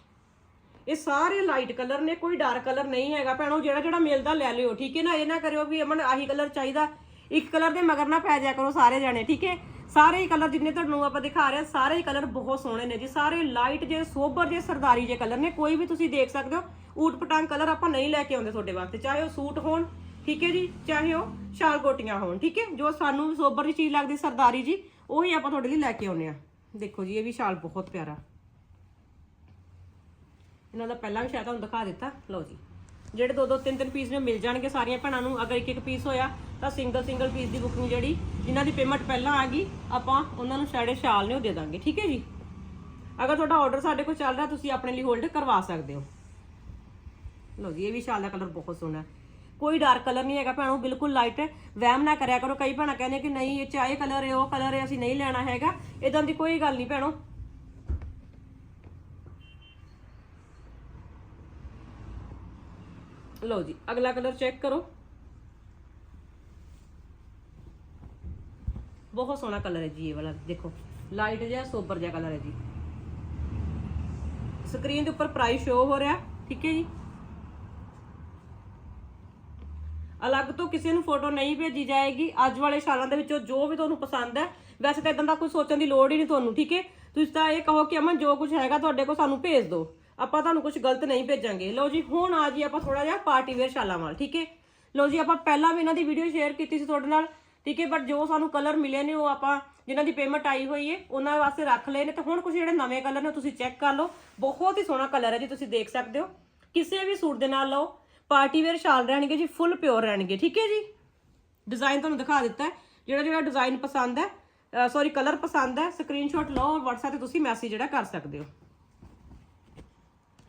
ਇਹ ਸਾਰੇ ਲਾਈਟ ਕਲਰ ਨੇ, ਕੋਈ ਡਾਰਕ ਕਲਰ ਨਹੀਂ ਹੈਗਾ। ਭੈਣੋ, ਜਿਹੜਾ ਜਿਹੜਾ ਮਿਲਦਾ ਲੈ ਲਿਓ, ਠੀਕ ਹੈ ਨਾ? ਇਹ ਨਾ ਕਰਿਓ ਵੀ ਅਮਨ ਆਹੀ ਕਲਰ ਚਾਹੀਦਾ। ਇੱਕ ਕਲਰ ਦੇ ਮਗਰ ਨਾ ਪੈ ਜਾਇਆ ਕਰੋ ਸਾਰੇ ਜਾਣੇ, ਠੀਕ ਹੈ? ਸਾਰੇ ਹੀ ਕਲਰ ਜਿੰਨੇ ਤੁਹਾਨੂੰ ਆਪਾਂ ਦਿਖਾ ਰਹੇ ਹਾਂ, ਸਾਰੇ ਹੀ ਕਲਰ ਬਹੁਤ ਸੋਹਣੇ ਨੇ ਜੀ। ਸਾਰੇ ਲਾਈਟ ਜੇ ਸੋਬਰ ਜੇ, ਸਰਦਾਰੀ ਜੇ ਕਲਰ ਨੇ, ਕੋਈ ਵੀ ਤੁਸੀਂ ਦੇਖ ਸਕਦੇ ਹੋ, ਊਟ ਪਟਾਂਗ ਕਲਰ ਆਪਾਂ ਨਹੀਂ ਲੈ ਕੇ ਆਉਂਦੇ ਤੁਹਾਡੇ ਵਾਸਤੇ। ਚਾਹੇ ਉਹ ਸੂਟ ਹੋਣ, ਠੀਕ ਹੈ ਜੀ, ਚਾਹੇ ਉਹ ਸ਼ਾਲ ਕੋਟੀਆਂ ਹੋਣ, ਠੀਕ ਹੈ? ਜੋ ਸਾਨੂੰ ਸੋਬਰ ਦੀ ਚੀਜ਼ ਲੱਗਦੀ, ਸਰਦਾਰੀ ਜੀ, ਉਹੀ ਆਪਾਂ ਤੁਹਾਡੇ ਲਈ ਲੈ ਕੇ ਆਉਂਦੇ ਆ ਦੇਖੋ ਜੀ, ਇਹ ਵੀ ਸ਼ਾਲ ਬਹੁਤ ਪਿਆਰਾ। ਇਹਨਾਂ ਦਾ ਪਹਿਲਾਂ ਵੀ ਸ਼ਾਇਦ ਤੁਹਾਨੂੰ ਦਿਖਾ ਦਿੱਤਾ। ਲਓ ਜੀ। ਜਿਹੜੇ ਦੋ ਦੋ ਤਿੰਨ ਤਿੰਨ ਪੀਸ ਨੇ ਮਿਲ ਜਾਣਗੇ ਸਾਰੀਆਂ ਭੈਣਾਂ ਨੂੰ। ਅਗਰ ਇੱਕ ਇੱਕ ਪੀਸ ਹੋਇਆ ਤਾਂ ਸਿੰਗਲ ਸਿੰਗਲ ਪੀਸ ਦੀ ਬੁਕਿੰਗ ਜਿਹੜੀ, ਜਿਨ੍ਹਾਂ ਦੀ ਪੇਮੈਂਟ ਪਹਿਲਾਂ ਆ ਗਈ, ਆਪਾਂ ਉਹਨਾਂ ਨੂੰ ਸਾਡੇ ਸ਼ਾਲ ਨੇ ਉਹ ਦੇ ਦਾਂਗੇ, ਠੀਕ ਹੈ ਜੀ? ਅਗਰ ਤੁਹਾਡਾ ਆਰਡਰ ਸਾਡੇ ਕੋਲ ਚੱਲ ਰਿਹਾ, ਤੁਸੀਂ ਆਪਣੇ ਲਈ ਹੋਲਡ ਕਰਵਾ ਸਕਦੇ ਹੋ। ਲਓ ਜੀ, ਇਹ ਵੀ ਸ਼ਾਲ ਦਾ ਕਲਰ ਬਹੁਤ ਸੋਹਣਾ ਹੈ। ਕੋਈ ਡਾਰਕ ਕਲਰ ਨਹੀਂ ਹੈਗਾ ਭੈਣੋ ਬਿਲਕੁਲ ਲਾਈਟ ਹੈ। ਵਹਿਮ ਨਾ ਕਰਿਆ ਕਰੋ, ਕਈ ਭੈਣਾਂ ਕਹਿੰਦੇ ਕਿ ਨਹੀਂ, ਇਹ ਚਾਹੇ ਕਲਰ ਹੈ, ਉਹ ਕਲਰ ਹੈ, ਅਸੀਂ ਨਹੀਂ ਲੈਣਾ ਹੈਗਾ। ਇਦਾਂ ਦੀ ਕੋਈ ਗੱਲ ਨਹੀਂ ਭੈਣੋ। ਲਓ ਜੀ, ਅਗਲਾ ਕਲਰ ਚੈੱਕ ਕਰੋ। ਬਹੁਤ ਸੋਹਣਾ ਕਲਰ ਹੈ ਜੀ ਇਹ ਵਾਲਾ, ਦੇਖੋ। ਲਾਈਟ ਜਿਹਾ, ਸੋਬਰ ਜਿਹਾ ਕਲਰ ਹੈ ਜੀ। ਸਕਰੀਨ ਦੇ ਉੱਪਰ ਪ੍ਰਾਈਸ ਸ਼ੋ ਹੋ ਰਿਹਾ, ਠੀਕ ਹੈ ਜੀ? ਅਲੱਗ ਤੋਂ ਕਿਸੇ ਨੂੰ ਫੋਟੋ ਨਹੀਂ ਭੇਜੀ ਜਾਏਗੀ। ਅੱਜ ਵਾਲੇ ਸ਼ਾਲਾਂ ਦੇ ਵਿੱਚੋਂ ਜੋ ਵੀ ਤੁਹਾਨੂੰ ਪਸੰਦ ਹੈ, ਵੈਸੇ ਤਾਂ ਇਦਾਂ ਦਾ ਕੋਈ ਸੋਚਣ ਦੀ ਲੋੜ ਹੀ ਨਹੀਂ ਤੁਹਾਨੂੰ, ਠੀਕ ਹੈ? ਤੁਸੀਂ ਤਾਂ ਇਹ ਕਹੋ ਕਿ ਅਮਨ, ਜੋ ਕੁਝ ਹੈਗਾ ਤੁਹਾਡੇ ਕੋਲ ਸਾਨੂੰ ਭੇਜ ਦਿਓ। ਆਪਾਂ ਤੁਹਾਨੂੰ ਕੁਝ ਗਲਤ ਨਹੀਂ ਭੇਜਾਂਗੇ। ਲਓ ਜੀ, ਹੁਣ ਆ ਜੀ ਆਪਾਂ ਥੋੜਾ ਜਿਹਾ ਪਾਰਟੀ ਵੇਅਰ ਸ਼ਾਲਾਂ ਵਾਲ, ਠੀਕ ਹੈ? ਲਓ ਜੀ, ਆਪਾਂ ਪਹਿਲਾਂ ਵੀ ਇਹਨਾਂ ਦੀ ਵੀਡੀਓ ਸ਼ੇਅਰ ਕੀਤੀ ਸੀ ਤੁਹਾਡੇ ਨਾਲ। ਠੀਕ ਹੈ ਬਟ ਜੋ ਸਾਨੂੰ ਕਲਰ ਮਿਲੇ ਨੇ, ਉਹ ਆਪਾਂ ਜਿਨ੍ਹਾਂ ਦੀ ਪੇਮੈਂਟ ਆਈ ਹੋਈ ਹੈ, ਉਹਨਾਂ ਵਾਸਤੇ ਰੱਖ ਲਏ ਨੇ। ਤੇ ਹੁਣ ਕੁਝ ਜਿਹੜੇ ਨਵੇਂ ਕਲਰ ਨੇ ਤੁਸੀਂ ਚੈੱਕ ਕਰ ਲਓ। ਬਹੁਤ ਹੀ ਸੋਹਣਾ ਕਲਰ ਹੈ ਜੀ, ਤੁਸੀਂ ਦੇਖ ਸਕਦੇ ਹੋ। ਕਿਸੇ ਵੀ ਸੂਟ ਦੇ ਨਾਲ ਲਓ ਪਾਰਟੀ ਵੇਅਰ ਸ਼ਾਲ ਰਹਿਣਗੇ ਜੀ ਫੁੱਲ ਪਿਓਰ ਰਹਿਣਗੇ, ਠੀਕ ਹੈ ਜੀ? ਡਿਜ਼ਾਈਨ ਤੁਹਾਨੂੰ ਦਿਖਾ ਦਿੱਤਾ ਹੈ। ਜਿਹੜਾ ਜਿਹੜਾ ਡਿਜ਼ਾਈਨ ਪਸੰਦ ਹੈ ਸੌਰੀ ਕਲਰ ਪਸੰਦ ਹੈ ਸਕਰੀਨਸ਼ਾਟ ਲਓ ਔਰ WhatsApp ਤੇ ਤੁਸੀਂ ਮੈਸੇਜ ਜਿਹੜਾ ਕਰ ਸਕਦੇ ਹੋ।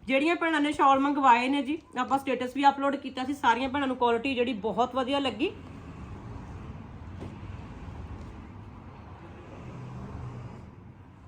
ਜਿਹੜੀਆਂ ਭੈਣਾਂ ਨੇ ਸ਼ਾਲ ਮੰਗਵਾਏ ਨੇ ਜੀ, ਆਪਾਂ ਸਟੇਟਸ ਵੀ ਅਪਲੋਡ ਕੀਤਾ ਸੀ, ਸਾਰੀਆਂ ਭੈਣਾਂ ਨੂੰ ਕੁਆਲਿਟੀ ਜਿਹੜੀ ਬਹੁਤ ਵਧੀਆ ਲੱਗੀ।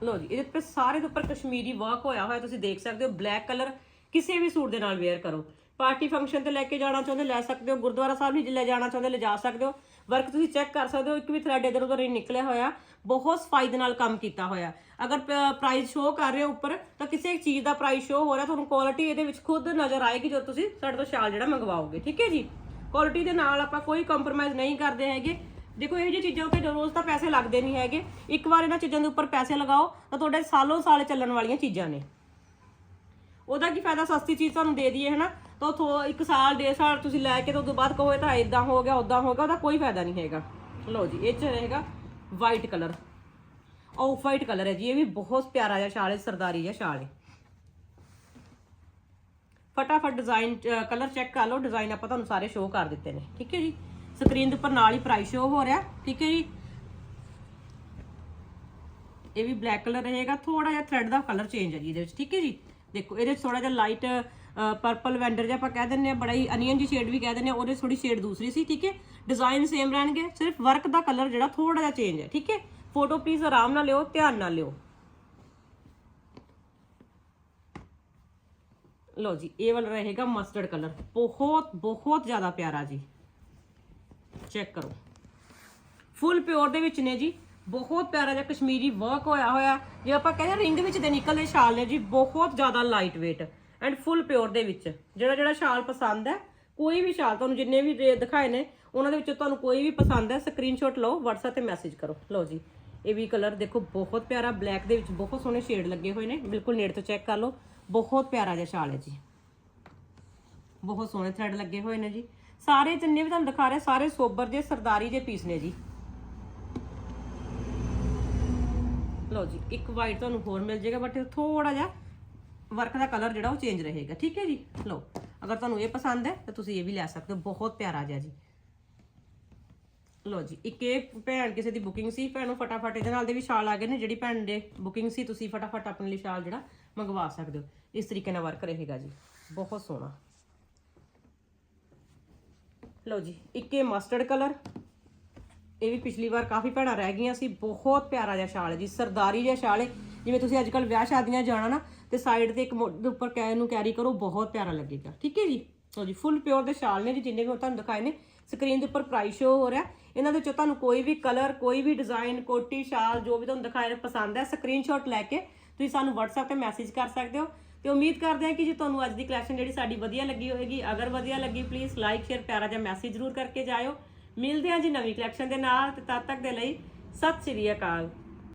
ਲੋ ਜੀ, ਇਹਦੇ ਉੱਪਰ ਸਾਰੇ ਦੇ ਉੱਪਰ ਕਸ਼ਮੀਰੀ ਵਰਕ ਹੋਇਆ ਹੋਇਆ, ਤੁਸੀਂ ਦੇਖ ਸਕਦੇ ਹੋ ਬਲੈਕ ਕਲਰ ਕਿਸੇ ਵੀ ਸੂਟ ਦੇ ਨਾਲ ਵੇਅਰ ਕਰੋ। ਪਾਰਟੀ ਫੰਕਸ਼ਨ ਤੇ ਲੈ ਕੇ ਜਾਣਾ ਚਾਹੁੰਦੇ, ਲੈ ਸਕਦੇ ਹੋ, ਗੁਰਦੁਆਰਾ ਸਾਹਿਬ ਵੀ ਲੈ ਜਾਣਾ ਚਾਹੁੰਦੇ ਲੈ ਜਾ ਸਕਦੇ ਹੋ। ਵਰਕ ਤੁਸੀਂ ਚੈੱਕ ਕਰ ਸਕਦੇ ਹੋ, ਇੱਕ ਵੀ ਥ੍ਰੈਡ ਇਧਰ ਉਧਰ ਨਹੀਂ ਨਿਕਲਿਆ ਹੋਇਆ, ਬਹੁਤ ਸਫ਼ਾਈ ਦੇ ਨਾਲ ਕੰਮ ਕੀਤਾ ਹੋਇਆ। ਅਗਰ ਪ੍ਰਾਈਸ ਸ਼ੋ ਕਰ ਰਹੇ ਹੋ ਉੱਪਰ, ਤਾਂ ਕਿਸੇ ਇੱਕ ਚੀਜ਼ ਦਾ ਪ੍ਰਾਈਸ ਸ਼ੋ ਹੋ ਰਿਹਾ, ਤੁਹਾਨੂੰ ਕੁਆਲਿਟੀ ਇਹਦੇ ਵਿੱਚ ਖੁਦ ਨਜ਼ਰ ਆਏਗੀ ਜਦੋਂ ਤੁਸੀਂ ਸਾਡੇ ਤੋਂ ਸ਼ਾਲ ਜਿਹੜਾ ਮੰਗਵਾਓਗੇ, ਠੀਕ ਹੈ ਜੀ? ਕੁਆਲਿਟੀ ਦੇ ਨਾਲ ਆਪਾਂ ਕੋਈ ਕੰਪਰੋਮਾਈਜ਼ ਨਹੀਂ ਕਰਦੇ ਹੈਗੇ। ਦੇਖੋ ਇਹ ਜਿਹੀ ਚੀਜ਼ਾਂ ਉੱਤੇ ਰੋਜ਼ ਤਾਂ ਪੈਸੇ ਲੱਗਦੇ ਨਹੀਂ ਹੈਗੇ। ਇੱਕ ਵਾਰ ਇਹਨਾਂ ਚੀਜ਼ਾਂ ਦੇ ਉੱਪਰ ਪੈਸੇ ਲਗਾਓ ਤਾਂ ਤੁਹਾਡੇ ਸਾਲੋਂ ਸਾਲ ਚੱਲਣ ਵਾਲੀਆਂ ਚੀਜ਼ਾਂ ਨੇ। ਉਹਦਾ ਕੀ ਫਾਇਦਾ ਸਸਤੀ ਚੀਜ਼ ਤੁਹਾਨੂੰ ਦੇ ਦਈਏ, ਹਨਾ? ਤਾਂ ਥੋ ਇੱਕ ਸਾਲ, ਡੇਢ ਸਾਲ ਤੁਸੀਂ ਲੈ ਕੇ ਤਾਂ ਉਦੋਂ ਬਾਅਦ ਕਹੋ ਇਹ ਤਾਂ ਇਦਾਂ ਹੋ ਗਿਆ ਉਦਾਂ ਹੋ ਗਿਆ, ਉਹਦਾ ਕੋਈ ਫਾਇਦਾ ਨਹੀਂ ਹੈਗਾ। ਲਓ ਜੀ, ਇਹ ਚ ਰਹੇਗਾ white colour off white colour ਹੈ ਜੀ, ਇਹ ਵੀ ਬਹੁਤ ਪਿਆਰਾ ਜਿਹਾ ਸ਼ਾਲ ਹੈ, ਸਰਦਾਰੀ ਜਿਹਾ ਸ਼ਾਲ ਹੈ। ਫਟਾਫਟ ਡਿਜ਼ਾਈਨ ਕਲਰ ਚੈੱਕ ਕਰ ਲਓ ਡਿਜ਼ਾਈਨ ਆਪਾਂ ਤੁਹਾਨੂੰ ਸਾਰੇ ਸ਼ੋਅ ਕਰ ਦਿੱਤੇ ਨੇ। ਠੀਕ ਹੈ ਜੀ? ਸਕਰੀਨ ਦੇ ਉੱਪਰ ਨਾਲ ਹੀ ਪ੍ਰਾਈਸ ਸ਼ੋਅ ਹੋ ਰਿਹਾ, ਠੀਕ ਹੈ ਜੀ? ਇਹ ਵੀ ਬਲੈਕ ਕਲਰ ਰਹੇਗਾ ਥੋੜਾ ਜਿਹਾ ਥ੍ਰੈਡ ਦਾ ਕਲਰ ਚੇਂਜ ਹੈ ਜੀ ਇਹਦੇ ਵਿੱਚ, ਠੀਕ ਹੈ ਜੀ? ਦੇਖੋ, ਇਹਦੇ ਵਿੱਚ ਥੋੜਾ ਜਿਹਾ ਲਾਈਟ ਪਰਪਲ ਵੈਂਡਰ ਜਿਹਾ ਆਪਾਂ ਕਹਿ ਦਿੰਨੇ ਆ ਬੜਾ ਹੀ ਅਨੀਅਨ ਜੀ ਸ਼ੇਡ ਵੀ ਕਹਿ ਦਿੰਨੇ ਆ ਉਹਦੇ ਥੋੜੀ ਸ਼ੇਡ ਦੂਸਰੀ ਸੀ, ਠੀਕ ਹੈ? ਡਿਜ਼ਾਈਨ ਸੇਮ ਰਹਿਣਗੇ, ਸਿਰਫ ਵਰਕ ਦਾ ਕਲਰ ਜਿਹੜਾ ਥੋੜਾ ਜਿਹਾ ਚੇਂਜ ਹੈ, ਠੀਕ ਹੈ? ਫੋਟੋ ਪਲੀਜ਼ ਆਰਾਮ ਨਾਲ ਲਿਓ, ਧਿਆਨ ਨਾਲ ਲਿਓ। ਲਓ ਜੀ, ਇਹ ਵਾਲਾ ਰਹੇਗਾ ਮਸਟਰਡ ਕਲਰ ਬਹੁਤ ਬਹੁਤ ਜ਼ਿਆਦਾ ਪਿਆਰਾ ਜੀ। ਚੈੱਕ ਕਰੋ। ਫੁੱਲ ਪਿਓਰ ਦੇ ਵਿੱਚ ਨੇ ਜੀ। ਬਹੁਤ ਪਿਆਰਾ ਜਿਹਾ ਕਸ਼ਮੀਰੀ ਵਰਕ ਹੋਇਆ ਹੋਇਆ। ਜੇ ਆਪਾਂ ਕਹਿੰਦੇ ਰਿੰਗ ਵਿੱਚ ਦੇ ਨਿਕਲਦੇ ਸ਼ਾਲ ਨੇ ਜੀ, ਬਹੁਤ ਜ਼ਿਆਦਾ light weight and full pure ਦੇ ਵਿੱਚ। ਜਿਹੜਾ ਜਿਹੜਾ ਸ਼ਾਲ ਪਸੰਦ ਹੈ, ਕੋਈ ਵੀ ਸ਼ਾਲ ਤੁਹਾਨੂੰ ਜਿੰਨੇ ਵੀ ਦਿਖਾਏ ਨੇ, ਉਹਨਾਂ ਦੇ ਵਿੱਚੋਂ ਤੁਹਾਨੂੰ ਕੋਈ ਵੀ ਪਸੰਦ ਹੈ ਸਕਰੀਨਸ਼ਾਟ ਲਓ, WhatsApp ਤੇ ਮੈਸੇਜ ਕਰੋ। ਲਓ ਜੀ, ਇਹ ਵੀ ਕਲਰ ਦੇਖੋ, ਬਹੁਤ ਪਿਆਰਾ ਬਲੈਕ ਦੇ ਵਿੱਚ ਬਹੁਤ ਸੋਹਣੇ ਸ਼ੇਡ ਲੱਗੇ ਹੋਏ ਨੇ। ਬਿਲਕੁਲ ਨੇੜੇ ਤੋਂ ਚੈੱਕ ਕਰ ਲਓ। ਬਹੁਤ ਪਿਆਰਾ ਜਿਹਾ ਸ਼ਾਲ ਹੈ ਜੀ। ਬਹੁਤ ਸੋਹਣੇ ਥ੍ਰੈਡ ਲੱਗੇ ਹੋਏ ਨੇ ਜੀ। ਸਾਰੇ ਜਿੰਨੇ ਵੀ ਤੁਹਾਨੂੰ ਦਿਖਾ ਰਹੇ, ਸਾਰੇ ਸੋਬਰ ਦੇ ਸਰਦਾਰੀ ਦੇ ਪੀਸ ਨੇ ਜੀ। ਲਓ ਜੀ, ਇੱਕ ਵਾਈਟ ਤੁਹਾਨੂੰ ਹੋਰ ਮਿਲ ਜਾਏਗਾ ਬਟ ਥੋੜਾ ਜਿਹਾ ਵਰਕ ਦਾ ਕਲਰ ਜਿਹੜਾ ਉਹ ਚੇਂਜ ਰਹੇਗਾ, ਠੀਕ ਹੈ ਜੀ? ਲਓ, ਅਗਰ ਤੁਹਾਨੂੰ ਇਹ ਪਸੰਦ ਹੈ, ਤਾਂ ਤੁਸੀਂ ਇਹ ਵੀ ਲੈ ਸਕਦੇ ਹੋ, ਬਹੁਤ ਪਿਆਰਾ ਜਿਹਾ ਜੀ। ਲਓ ਜੀ, ਇੱਕ ਇਹ ਭੈਣ ਕਿਸੇ ਦੀ ਬੁਕਿੰਗ ਸੀ, ਭੈਣ ਫਟਾਫਟ ਇਹਦੇ ਨਾਲ ਦੇ ਵੀ ਸ਼ਾਲ ਆ ਗਏ ਨੇ, ਜਿਹੜੀ ਭੈਣ ਦੇ ਬੁਕਿੰਗ ਸੀ, ਤੁਸੀਂ ਫਟਾਫਟ ਆਪਣੇ ਲਈ ਸ਼ਾਲ ਜਿਹੜਾ ਮੰਗਵਾ ਸਕਦੇ ਹੋ। ਇਸ ਤਰੀਕੇ ਨਾਲ ਵਰਕ ਰਹੇਗਾ ਜੀ, ਬਹੁਤ ਸੋਹਣਾ। ਲਓ ਜੀ, ਇੱਕ ਮਸਟਰਡ ਕਲਰ ਇਹ ਵੀ ਪਿਛਲੀ ਵਾਰ ਕਾਫੀ ਭੈਣਾਂ ਰਹਿ ਗਈਆਂ ਸੀ, ਬਹੁਤ ਪਿਆਰਾ ਜਿਹਾ ਸ਼ਾਲ ਹੈ ਜੀ, ਸਰਦਾਰੀ ਜਿਹਾ ਸ਼ਾਲ ਹੈ। ਜਿਵੇਂ ਤੁਸੀਂ ਅੱਜ ਕੱਲ ਵਿਆਹ ਸ਼ਾਦੀਆਂ ਜਾਣਾ ਨਾ, ਤੇ ਸਾਈਡ ਤੇ ਇੱਕ ਮੋਢੇ ਦੇ ਉੱਪਰ ਕੈ ਨੂੰ ਕੈਰੀ ਕਰੋ, ਬਹੁਤ ਪਿਆਰਾ ਲੱਗੇਗਾ। ਠੀਕ ਹੈ ਜੀ? ਲਓ ਜੀ ਫੁੱਲ ਪਿਓਰ ਦੇ ਸ਼ਾਲ ਨੇ ਜੀ, ਜਿੰਨੇ ਵੀ ਮੈਂ ਤੁਹਾਨੂੰ ਦਿਖਾਏ ਨੇ ਸਕਰੀਨ ਦੇ ਉੱਪਰ ਪ੍ਰਾਈਸ ਸ਼ੋ ਹੋ ਰਿਹਾ। ਇਹਨਾਂ ਦੇ ਵਿੱਚੋਂ ਤੁਹਾਨੂੰ ਕੋਈ ਵੀ ਕਲਰ ਕੋਈ ਵੀ ਡਿਜ਼ਾਈਨ ਕੋਟੀ, ਸ਼ਾਲ, ਜੋ ਵੀ ਤੁਹਾਨੂੰ ਦਿਖਾਏ ਪਸੰਦ ਹੈ ਸਕਰੀਨਸ਼ਾਟ ਲੈ ਕੇ ਤੁਸੀਂ ਸਾਨੂੰ WhatsApp ਤੇ ਮੈਸੇਜ ਕਰ ਸਕਦੇ ਹੋ। ਤੇ ਉਮੀਦ ਕਰਦੇ ਹਾਂ ਕਿ ਜੀ ਤੁਹਾਨੂੰ ਅੱਜ ਦੀ ਕਲੈਕਸ਼ਨ ਜਿਹੜੀ ਸਾਡੀ ਵਧੀਆ ਲੱਗੀ ਹੋਵੇਗੀ। ਅਗਰ ਵਧੀਆ ਲੱਗੀ ਪਲੀਜ਼ ਲਾਈਕ ਸ਼ੇਅਰ ਪਿਆਰਾ ਜਿਹਾ ਮੈਸੇਜ ਜ਼ਰੂਰ ਕਰਕੇ ਜਾਇਓ। ਮਿਲਦੇ ਹਾਂ ਜੀ ਨਵੀਂ ਕਲੈਕਸ਼ਨ ਦੇ ਨਾਲ, ਤੇ ਤਦ ਤੱਕ ਦੇ ਲਈ ਸਤਿ ਸ਼੍ਰੀ ਅਕਾਲ।